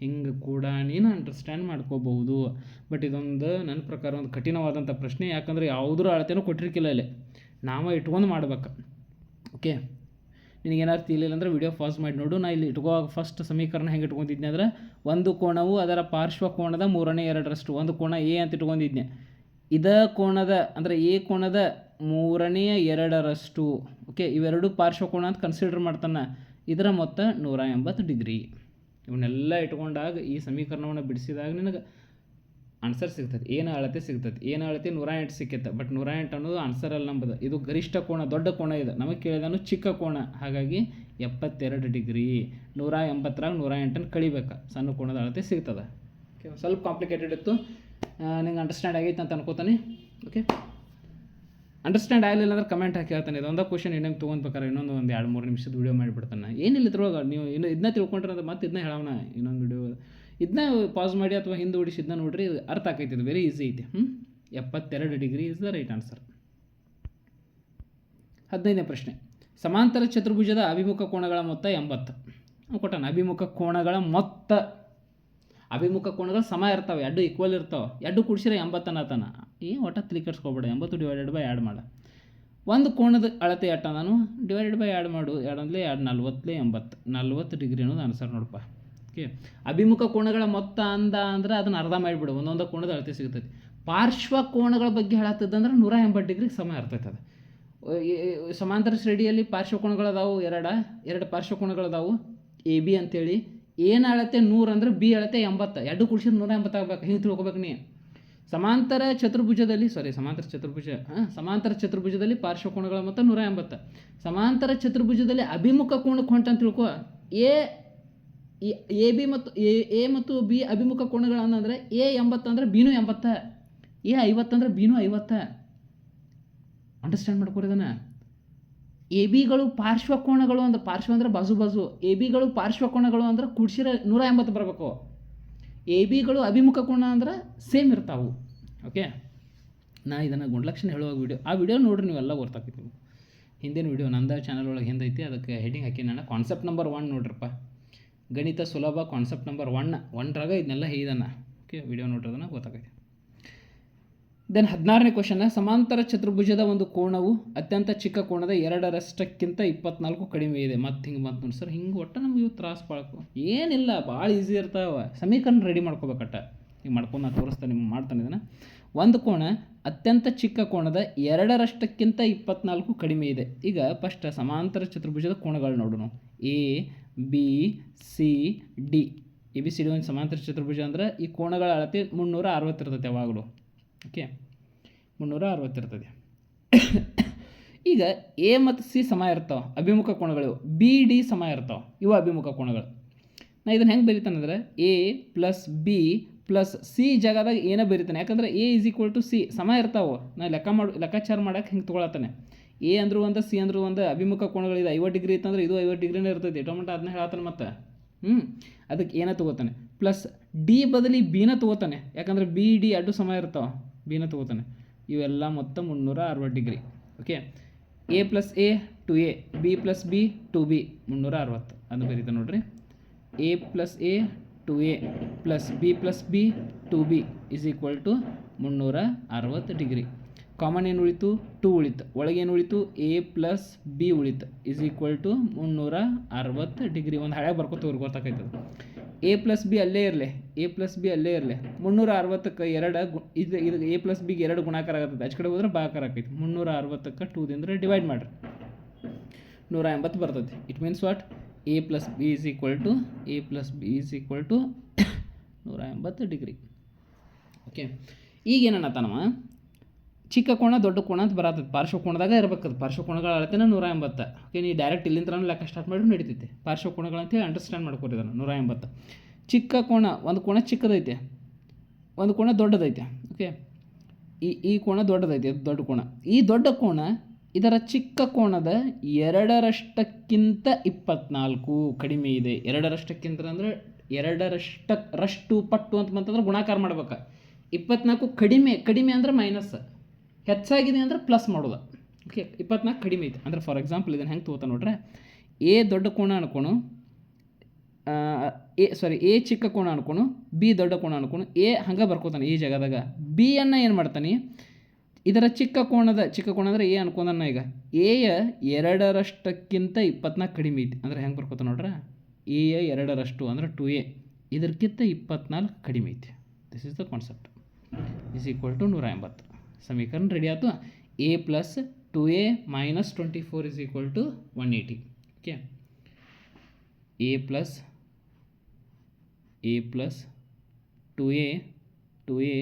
ಹಿಂಗೆ ಕೂಡ ನೀನು ಅಂಡರ್ಸ್ಟ್ಯಾಂಡ್ ಮಾಡ್ಕೋಬಹುದು. ಬಟ್ ಇದೊಂದು ನನ್ನ ಪ್ರಕಾರ ಒಂದು ಕಠಿಣವಾದಂಥ ಪ್ರಶ್ನೆ. ಯಾಕಂದರೆ ಯಾವುದರ ಅಳತೆನೂ ಕೊಟ್ಟಿರ್ಕಿಲ್ಲ ಇಲ್ಲಿ. ನಾವೇ ಇಟ್ಕೊಂಡು ಮಾಡ್ಬೇಕು. ಓಕೆ ನಿನಗೇನಾದ್ರು ತಿಳಿಲಿಲ್ಲ ಅಂದ್ರೆ ವಿಡಿಯೋ ಪಾಸ್ ಮಾಡಿ ನೋಡು. ನಾ ಇಲ್ಲಿ ಇಟ್ಕೋ ಫಸ್ಟ್ ಸಮೀಕರಣ ಹೆಂಗೆ ಇಟ್ಕೊಂಡಿದ್ದೆ ಅಂದ್ರೆ ಒಂದು ಕೋಣವು ಅದರ ಪಾರ್ಶ್ವ ಕೋಣದ ಮೂರನೇ ಎರಡರಷ್ಟು, ಒಂದು ಕೋಣ ಎ ಅಂತ ಇಟ್ಕೊಂಡಿದ್ದೆ ಇದ ಕೋಣದ ಅಂದರೆ ಎ ಕೋಣದ ಮೂರನೆಯ ಎರಡರಷ್ಟು ಓಕೆ ಇವೆರಡು ಪಾರ್ಶ್ವ ಕೋಣ ಅಂತ ಕನ್ಸಿಡರ್ ಮಾಡ್ತಾನೆ. ಇದರ ಮೊತ್ತ ನೂರ ಎಂಬತ್ತು ಡಿಗ್ರಿ ಇವನ್ನೆಲ್ಲ ಇಟ್ಕೊಂಡಾಗ ಈ ಸಮೀಕರಣವನ್ನು ಬಿಡಿಸಿದಾಗ ನಿನಗೆ ಆನ್ಸರ್ ಸಿಗ್ತದೆ. ಏನು ಅಳತೆ ಸಿಗ್ತದೆ? ಏನು ಅಳತೆ ನೂರ ಎಂಟು ಸಿಕ್ಕೈತೆ. ಬಟ್ ನೂರ ಎಂಟು ಅನ್ನೋದು ಆನ್ಸರ್ ಅಲ್ಲ ನಂಬದು. ಇದು ಗರಿಷ್ಠ ಕೋಣ ದೊಡ್ಡ ಕೋಣ ಇದೆ. ನಮಗೆ ಕೇಳಿದನು ಚಿಕ್ಕ ಕೋಣ ಹಾಗಾಗಿ ಎಪ್ಪತ್ತೆರಡು ಡಿಗ್ರಿ, ನೂರ ಎಂಬತ್ತರಾಗ ನೂರ ಎಂಟನ್ನು ಕಳಿಬೇಕು. ಸಣ್ಣ ಕೋಣದ ಅಳತೆ ಸಿಗ್ತದೆ. ಓಕೆ ಸ್ವಲ್ಪ ಕಾಂಪ್ಲಿಕೇಟೆಡ್ ಇತ್ತು. ನಿಂಗೆ ಅಂಡರ್ಸ್ಟ್ಯಾಂಡ್ ಆಗೈತೆ ಅಂತ ಅನ್ಕೋತಾನೆ. ಓಕೆ ಅಂಡರ್ಸ್ಟ್ಯಾಂಡ್ ಆಗಲಿಲ್ಲ ಅಂದ್ರೆ ಕಮೆಂಟ್ ಹಾಕಿ ಹೇಳ್ತಾನೆ. ಇದೊಂದು ಕ್ವಶನ್ ಇನ್ನೊಂದು ತೊಗೊಂಡ್ಬೇಕಾರೆ ಇನ್ನೊಂದು ಒಂದು ಎರಡು ಮೂರು ನಿಮಿಷದ ವೀಡಿಯೋ ಮಾಡಿಬಿಡ್ತಾನೆ. ಏನಿಲ್ಲ ಇದ್ರೊಳಗೆ. ನೀವು ಇನ್ನು ಇದನ್ನ ತಿಳ್ಕೊಂಡ್ರೆ ಮತ್ತೆ ಇದನ್ನ ಹೇಳೋಣ ಇನ್ನೊಂದು ವೀಡಿಯೋ ಇದನ್ನ ಪಾಸ್ ಮಾಡಿ ಅಥವಾ ಹಿಂದೆ ಓಡಿಸಿ ಇದನ್ನ ನೋಡ್ರಿ ಅರ್ಥ ಆಕೈತಿ, ಇದು ವೆರಿ ಈಸಿ ಐತೆ. ಹ್ಞೂ ಎಪ್ಪತ್ತೆರಡು degree is the right answer ಹದಿನೈದನೇ ಪ್ರಶ್ನೆ. ಸಮಾಂತರ ಚತುರ್ಭುಜದ ಅಭಿಮುಖ ಕೋಣಗಳ ಮೊತ್ತ ಎಂಬತ್ತು. ಕೊಟ್ಟಾನ, ಅಭಿಮುಖ ಕೋಣಗಳ ಮೊತ್ತ. ಅಭಿಮುಖ ಕೋಣಗಳು ಸಮ ಇರ್ತಾವೆ, ಎರಡು ಈಕ್ವಲ್ ಇರ್ತಾವೆ. ಎರಡು ಕುಡ್ಸಿರ ಎಂಬತ್ತನತನ ಈ ಒಟ್ಟು ಕೆಡ್ಸ್ಕೊಬೇಡ ಎಂಬತ್ತು ಡಿವೈಡೆಡ್ ಬೈ ಎರಡು ಮಾಡ. ಒಂದು ಕೋಣದ ಅಳತೆ ಎಟ್ಟ ನಾನು? ಡಿವೈಡೆಡ್ ಬೈ ಎರಡು ಮಾಡು ಎರಡು ಅಂದಲೇ ಎರಡು ನಲ್ವತ್ತಲೇ ಎಂಬತ್ತು. ನಲ್ವತ್ತು ಡಿಗ್ರಿ ಅನ್ನೋದು ಆನ್ಸರ್ ನೋಡಪ್ಪ. ಓಕೆ? ಅಭಿಮುಖ ಕೋಣಗಳ ಮೊತ್ತ ಅಂದ ಅಂದ್ರೆ ಅದನ್ನು ಅರ್ಧ ಮಾಡಿಬಿಡು, ಒಂದೊಂದು ಕೋಣದ ಅಳತೆ ಸಿಗುತ್ತೆ. ಪಾರ್ಶ್ವ ಕೋಣಗಳ ಬಗ್ಗೆ ಹೇಳತ್ತದಂದ್ರೆ ನೂರ ಎಂಬತ್ತು ಡಿಗ್ರಿಗೆ ಸಮ ಇರ್ತೈತೆ ಅದು ಸಮಾಂತರ ಶ್ರೇಣಿಯಲ್ಲಿ ಪಾರ್ಶ್ವಕೋನಗಳದಾವು ಎರಡ, ಎರಡು ಪಾರ್ಶ್ವಕೋನಗಳದಾವು ಎ, ಬಿ ಅಂತೇಳಿ. ಏನು ಅಳತೆ? ನೂರು ಅಂದ್ರೆ ಬಿ ಅಳತೆ ಎಂಬತ್ತು. ಎರಡು ಕುಡಿಸಿದ್ರೆ ನೂರ ಎಂಬತ್ತಾಗಬೇಕು ಹಿಂಗೆ ತಿಳ್ಕೊಬೇಕು ನೀ. ಸಮಾಂತರ ಚತುರ್ಭುಜದಲ್ಲಿ ಸಾರಿ ಸಮಾಂತರ ಚತುರ್ಭುಜ, ಹಾಂ, ಸಮಾಂತರ ಚತುರ್ಭುಜದಲ್ಲಿ ಪಾರ್ಶ್ವಕೋಣಗಳ ಮೊತ್ತ ನೂರ ಎಂಬತ್ತು. ಸಮಾಂತರ ಚತುರ್ಭುಜದಲ್ಲಿ ಅಭಿಮುಖ ಕೋಣಕ್ಕೆ ಹೊಂಟ ಅಂತ ತಿಳ್ಕೊ. ಎ ಎ ಬಿ ಮತ್ತು ಎ ಎ ಮತ್ತು ಬಿ ಅಭಿಮುಖ ಕೋಣಗಳು ಅಂದ್ರೆ ಎ ಎಂಬತ್ತು ಅಂದ್ರೆ ಬಿನೂ ಎಂಬತ್ತ, ಎ ಐವತ್ತು ಅಂದ್ರೆ ಬಿನೂ ಐವತ್ತ. ಅಂಡರ್ಸ್ಟ್ಯಾಂಡ್ ಮಾಡ್ಕೊರಿ ಅದನ್ನು ಎ ಬಿಗಳು ಪಾರ್ಶ್ವಕೋಣಗಳು ಅಂದ್ರೆ ಪಾರ್ಶ್ವ ಅಂದ್ರೆ ಬಾಜು ಬಾಜು. ಎ ಬಿಗಳು ಪಾರ್ಶ್ವಕೋಣಗಳು ಅಂದ್ರೆ ಕುಡ್ಸಿರ ನೂರ ಎಂಬತ್ತು ಬರಬೇಕು. ಎ ಬಿಗಳು ಅಭಿಮುಖ ಕೋಣ ಅಂದ್ರೆ ಸೇಮ್ ಇರ್ತಾವು. ಓಕೆ ನಾ ಇದನ್ನು ಗುಣಲಕ್ಷಣ ಹೇಳುವಾಗ ವಿಡಿಯೋ ಆ ವಿಡಿಯೋ ನೋಡ್ರಿ ನೀವೆಲ್ಲ ಗೊತ್ತಾಗ್ತೀವಿ ಹಿಂದಿನ ವಿಡಿಯೋ ನಂದ ಚಾನಲ್ ಒಳಗೆ ಹಿಂದೈತಿ, ಅದಕ್ಕೆ ಹೆಡಿಂಗ್ ಹಾಕಿ ನಾನು ಕಾನ್ಸೆಪ್ಟ್ ನಂಬರ್ ಒನ್ ನೋಡ್ರಪ್ಪ. ಗಣಿತ ಸುಲಭ ಕಾನ್ಸೆಪ್ಟ್ ನಂಬರ್ ಒನ್ ಒನ್ರಾಗ ಇದನ್ನೆಲ್ಲ ಹೇಳಿದಾನ ಓಕೆ ವಿಡಿಯೋ ನೋಡಿರೋದನ್ನ ಗೊತ್ತಾಗೈತೆ. ದೆನ್ ಹದಿನಾರನೇ ಕ್ವಶನ್ ಸಮಾಂತರ ಚತುರ್ಭುಜದ ಒಂದು ಕೋಣವು ಅತ್ಯಂತ ಚಿಕ್ಕ ಕೋಣದ ಎರಡರಷ್ಟಕ್ಕಿಂತ ಇಪ್ಪತ್ನಾಲ್ಕು ಕಡಿಮೆ ಇದೆ. ಮತ್ತೆ ಹಿಂಗೆ ಬಂತು ಸರ್, ಹಿಂಗೆ ಒಟ್ಟು ನಮ್ಗೆ ಇವು ತ್ರಾಸ ಬಾಳಕು ಏನಿಲ್ಲ ಭಾಳ ಈಸಿ ಇರ್ತಾವ. ಸಮೀಕರಣ ರೆಡಿ ಮಾಡ್ಕೋಬೇಕಟ್ಟ. ಈಗ ಮಾಡ್ಕೊಂಡು ನಾನು ತೋರಿಸ್ತೇನೆ ನಿಮ್ಗೆ ಮಾಡ್ತಾನೆ ಇದನ್ನು. ಒಂದು ಕೋಣ ಅತ್ಯಂತ ಚಿಕ್ಕ ಕೋಣದ ಎರಡರಷ್ಟಕ್ಕಿಂತ ಇಪ್ಪತ್ನಾಲ್ಕು ಕಡಿಮೆ ಇದೆ. ಈಗ ಫಸ್ಟ್ ಸಮಾಂತರ ಚತುರ್ಭುಜದ ಕೋಣಗಳು ನೋಡೋಣ A B, C, D. A, B, C, D ಒಂದು ಸಮಾಂತರ ಚತುರ್ಭುಜ ಅಂದ್ರೆ ಈ ಕೋಣಗಳ ಅಳತೆ ಮುನ್ನೂರ ಅರವತ್ತಿರ್ತದೆ ಯಾವಾಗಲೂ. ಓಕೆ ಮುನ್ನೂರ ಅರವತ್ತಿರ್ತದೆ ಈಗ ಎ ಮತ್ತು ಸಿ ಸಮ ಇರ್ತಾವೆ, ಅಭಿಮುಖ ಕೋಣಗಳು ಬಿ, ಡಿ ಸಮ ಇರ್ತಾವೆ, ಇವು ಅಭಿಮುಖ ಕೋಣಗಳು ನಾ ಇದನ್ನು ಹೆಂಗೆ ಬರೀತಾನಂದ್ರೆ A plus B plus C ಜಾಗದಾಗ ಏನೋ ಬರೀತಾನೆ. ಯಾಕಂದ್ರೆ A is equal to C. ಸಮ ಇರ್ತಾವೆ. ನಾ ಲೆಕ್ಕ ಮಾಡಿ, ಲೆಕ್ಕಾಚಾರ ಮಾಡಕ್ಕೆ ಹಿಂಗೆ ತೊಗೊಳತ್ತಾನೆ. ಎ ಅಂದ್ರೂ ಒಂದು, ಸಿ ಅಂದ್ರೂ ಒಂದು, ಅಭಿಮುಖ ಕೋಣಗಳಿದೆ ಐವತ್ತು ಡಿಗ್ರಿ ಇತ್ತಂದ್ರೆ ಇದು ಐವತ್ತು ಡಿಗ್ರಿನೇ ಇರ್ತೈತಿ. ಟೊಮೆಟೊ ಅದನ್ನ ಹೇಳತ್ತಾನೆ ಮತ್ತೆ? ಹ್ಞೂ ಅದಕ್ಕೆ ಏನ ತೊಗೋತಾನೆ? ಪ್ಲಸ್ ಡಿ ಬದಲಿ ಬಿನ ತೊಗೋತಾನೆ. ಯಾಕಂದ್ರೆ ಬಿ, ಡಿ ಅಡ್ಡು ಸಮಯ ಇರ್ತಾವೆ. ಬಿನ ತೊಗೋತಾನೆ. ಇವೆಲ್ಲ ಮೊತ್ತ ಮುನ್ನೂರ ಅರವತ್ತು degree. Okay? A plus A two A, B plus B two B, ಮುನ್ನೂರ ಅರವತ್ತು ಅದು ಬರೀತ ನೋಡ್ರಿ. A plus A two A plus B plus B two B is equal to ಮುನ್ನೂರ ಅರವತ್ತು ಡಿಗ್ರಿ. ಕಾಮನ್ ಏನು ಉಳಿತು? ಟು ಉಳಿತು. ಒಳಗೆ ಏನು ಉಳಿತು? ಎ ಪ್ಲಸ್ ಬಿ ಉಳಿತು. ಇಸ್ ಈಕ್ವಲ್ ಟು ಮುನ್ನೂರ ಅರವತ್ತು ಡಿಗ್ರಿ. ಒಂದು ಹಳೆ ಬರ್ಕೋತವ್ರು ಗೊತ್ತಾಕೈತದ ಎ ಪ್ಲಸ್ ಬಿ ಅಲ್ಲೇ ಇರಲಿ. ಎ ಪ್ಲಸ್ ಬಿ ಅಲ್ಲೇ ಇರಲಿ. ಮುನ್ನೂರ ಅರವತ್ತಕ್ಕೆ ಎರಡು ಗು ಇದು ಇದು ಎ ಪ್ಲಸ್ ಬಿಗೆ ಎರಡು ಗುಣಾಕಾರ ಆಗತ್ತೆ ಬ್ಯಾಚ್ ಕಡೆ ಹೋದ್ರೆ ಭಾಗಾಕಾರ ಆಕೈತಿ ಮುನ್ನೂರ ಅರವತ್ತಕ್ಕೆ ಟೂದಿಂದ ಡಿವೈಡ್ ಮಾಡಿರಿ. ನೂರ ಎಂಬತ್ತು ಬರ್ತೈತಿ. It means what A plus B is equal to A plus B is equal to ನೂರ ಎಂಬತ್ತು ಡಿಗ್ರಿ. ಓಕೆ ಈಗ ಏನನ್ನತ್ತಾನವ? ಚಿಕ್ಕ ಕೋಣ, ದೊಡ್ಡ ಕೋಣ ಅಂತ ಬರತ್ತೆ. ಪಾರ್ಶ್ವ ಕೋಣದಾಗ ಪಾರ್ಶ್ವಕೋಣಗಳ ಪಾರ್ಶ್ವ ಕೋಣಗಳ ಅಳತೆನ ನೂರ ಎಂಬತ್ತು. ಓಕೆ ನೀವು ಡೈರೆಕ್ಟ್ ಇಲ್ಲಿಂದ ಲೆಕ್ಕ ಸ್ಟಾರ್ಟ್ ಮಾಡಿದ್ರು ನಡೀತೈತೆ. ಅಂತೇಳಿ ಅಂಡರ್ಸ್ಟ್ಯಾಂಡ್ ಮಾಡ್ಕೊರಿ ಇದನ್ನು ನೂರ ಎಂಬತ್ತು. ಚಿಕ್ಕ ಕೋಣ, ಒಂದು ಕೋಣ ಚಿಕ್ಕದೈತೆ. ಒಂದು ಕೋಣ ದೊಡ್ಡದೈತೆ. ಓಕೆ ಈ ಈ ಕೋಣ ದೊಡ್ಡದೈತೆ ದೊಡ್ಡ ಕೋಣ. ಈ ದೊಡ್ಡ ಕೋಣ, ಇದರ ಚಿಕ್ಕ ಕೋಣದ ಎರಡರಷ್ಟಕ್ಕಿಂತ ಇಪ್ಪತ್ನಾಲ್ಕು ಕಡಿಮೆ ಇದೆ. ಎರಡರಷ್ಟಕ್ಕಿಂತ ಅಂದರೆ ಎರಡರಷ್ಟ ರಷ್ಟು ಪಟ್ಟು ಅಂತ ಬಂತಂದ್ರೆ ಗುಣಾಕಾರ ಮಾಡ್ಬೇಕು. ಇಪ್ಪತ್ನಾಲ್ಕು ಕಡಿಮೆ ಕಡಿಮೆ ಅಂದರೆ ಮೈನಸ್ ಹೆಚ್ಚಾಗಿದೆ ಅಂದ್ರೆ ಪ್ಲಸ್ ಮಾಡೋದು. ಓಕೆ ಇಪ್ಪತ್ನಾಲ್ಕು ಕಡಿಮೆ ಐತೆ ಅಂದ್ರೆ ಫಾರ್ ಎಕ್ಸಾಂಪಲ್ ಇದನ್ನು ಹೆಂಗೆ ತಗೋತಾ ನೋಡ್ರೆ ಎ ದೊಡ್ಡ ಕೋಣ ಅನ್ಕೊಣು ಎ ಸಾರಿ ಎ ಚಿಕ್ಕ ಕೋಣ ಅನ್ಕೊಣು ಬಿ ದೊಡ್ಡ ಕೋಣ ಅನ್ಕೊಣು ಎ ಹಂಗೆ ಬರ್ಕೋತಾನೆ ಈ ಜಾಗದಾಗ. ಬಿ ಅನ್ನ ಏನು ಮಾಡ್ತಾನೆ? ಇದರ ಚಿಕ್ಕ ಕೋಣದ, ಚಿಕ್ಕ ಕೋಣ ಅಂದರೆ ಎ ಅನ್ಕೊಂಡನ್ನ ಈಗ. ಎಯ ಎರಡರಷ್ಟಕ್ಕಿಂತ ಇಪ್ಪತ್ನಾಲ್ಕು ಕಡಿಮೆ ಐತಿ. ಅಂದ್ರೆ ಹೆಂಗೆ ಬರ್ಕೋತಾನೆ ನೋಡ್ರೆ ಎಯ ಎರಡರಷ್ಟು ಅಂದ್ರೆ ಟು ಎ ಇದಕ್ಕಿಂತ ಇಪ್ಪತ್ನಾಲ್ಕು ಕಡಿಮೆ ಐತಿ. This is the concept is equal to ನೂರ ಎಂಬತ್ತು. ಸಮೀಕರಣ ರೆಡಿ ಆಯ್ತು. A plus two A minus twenty four is equal to one eighty okay A plus A plus two A two A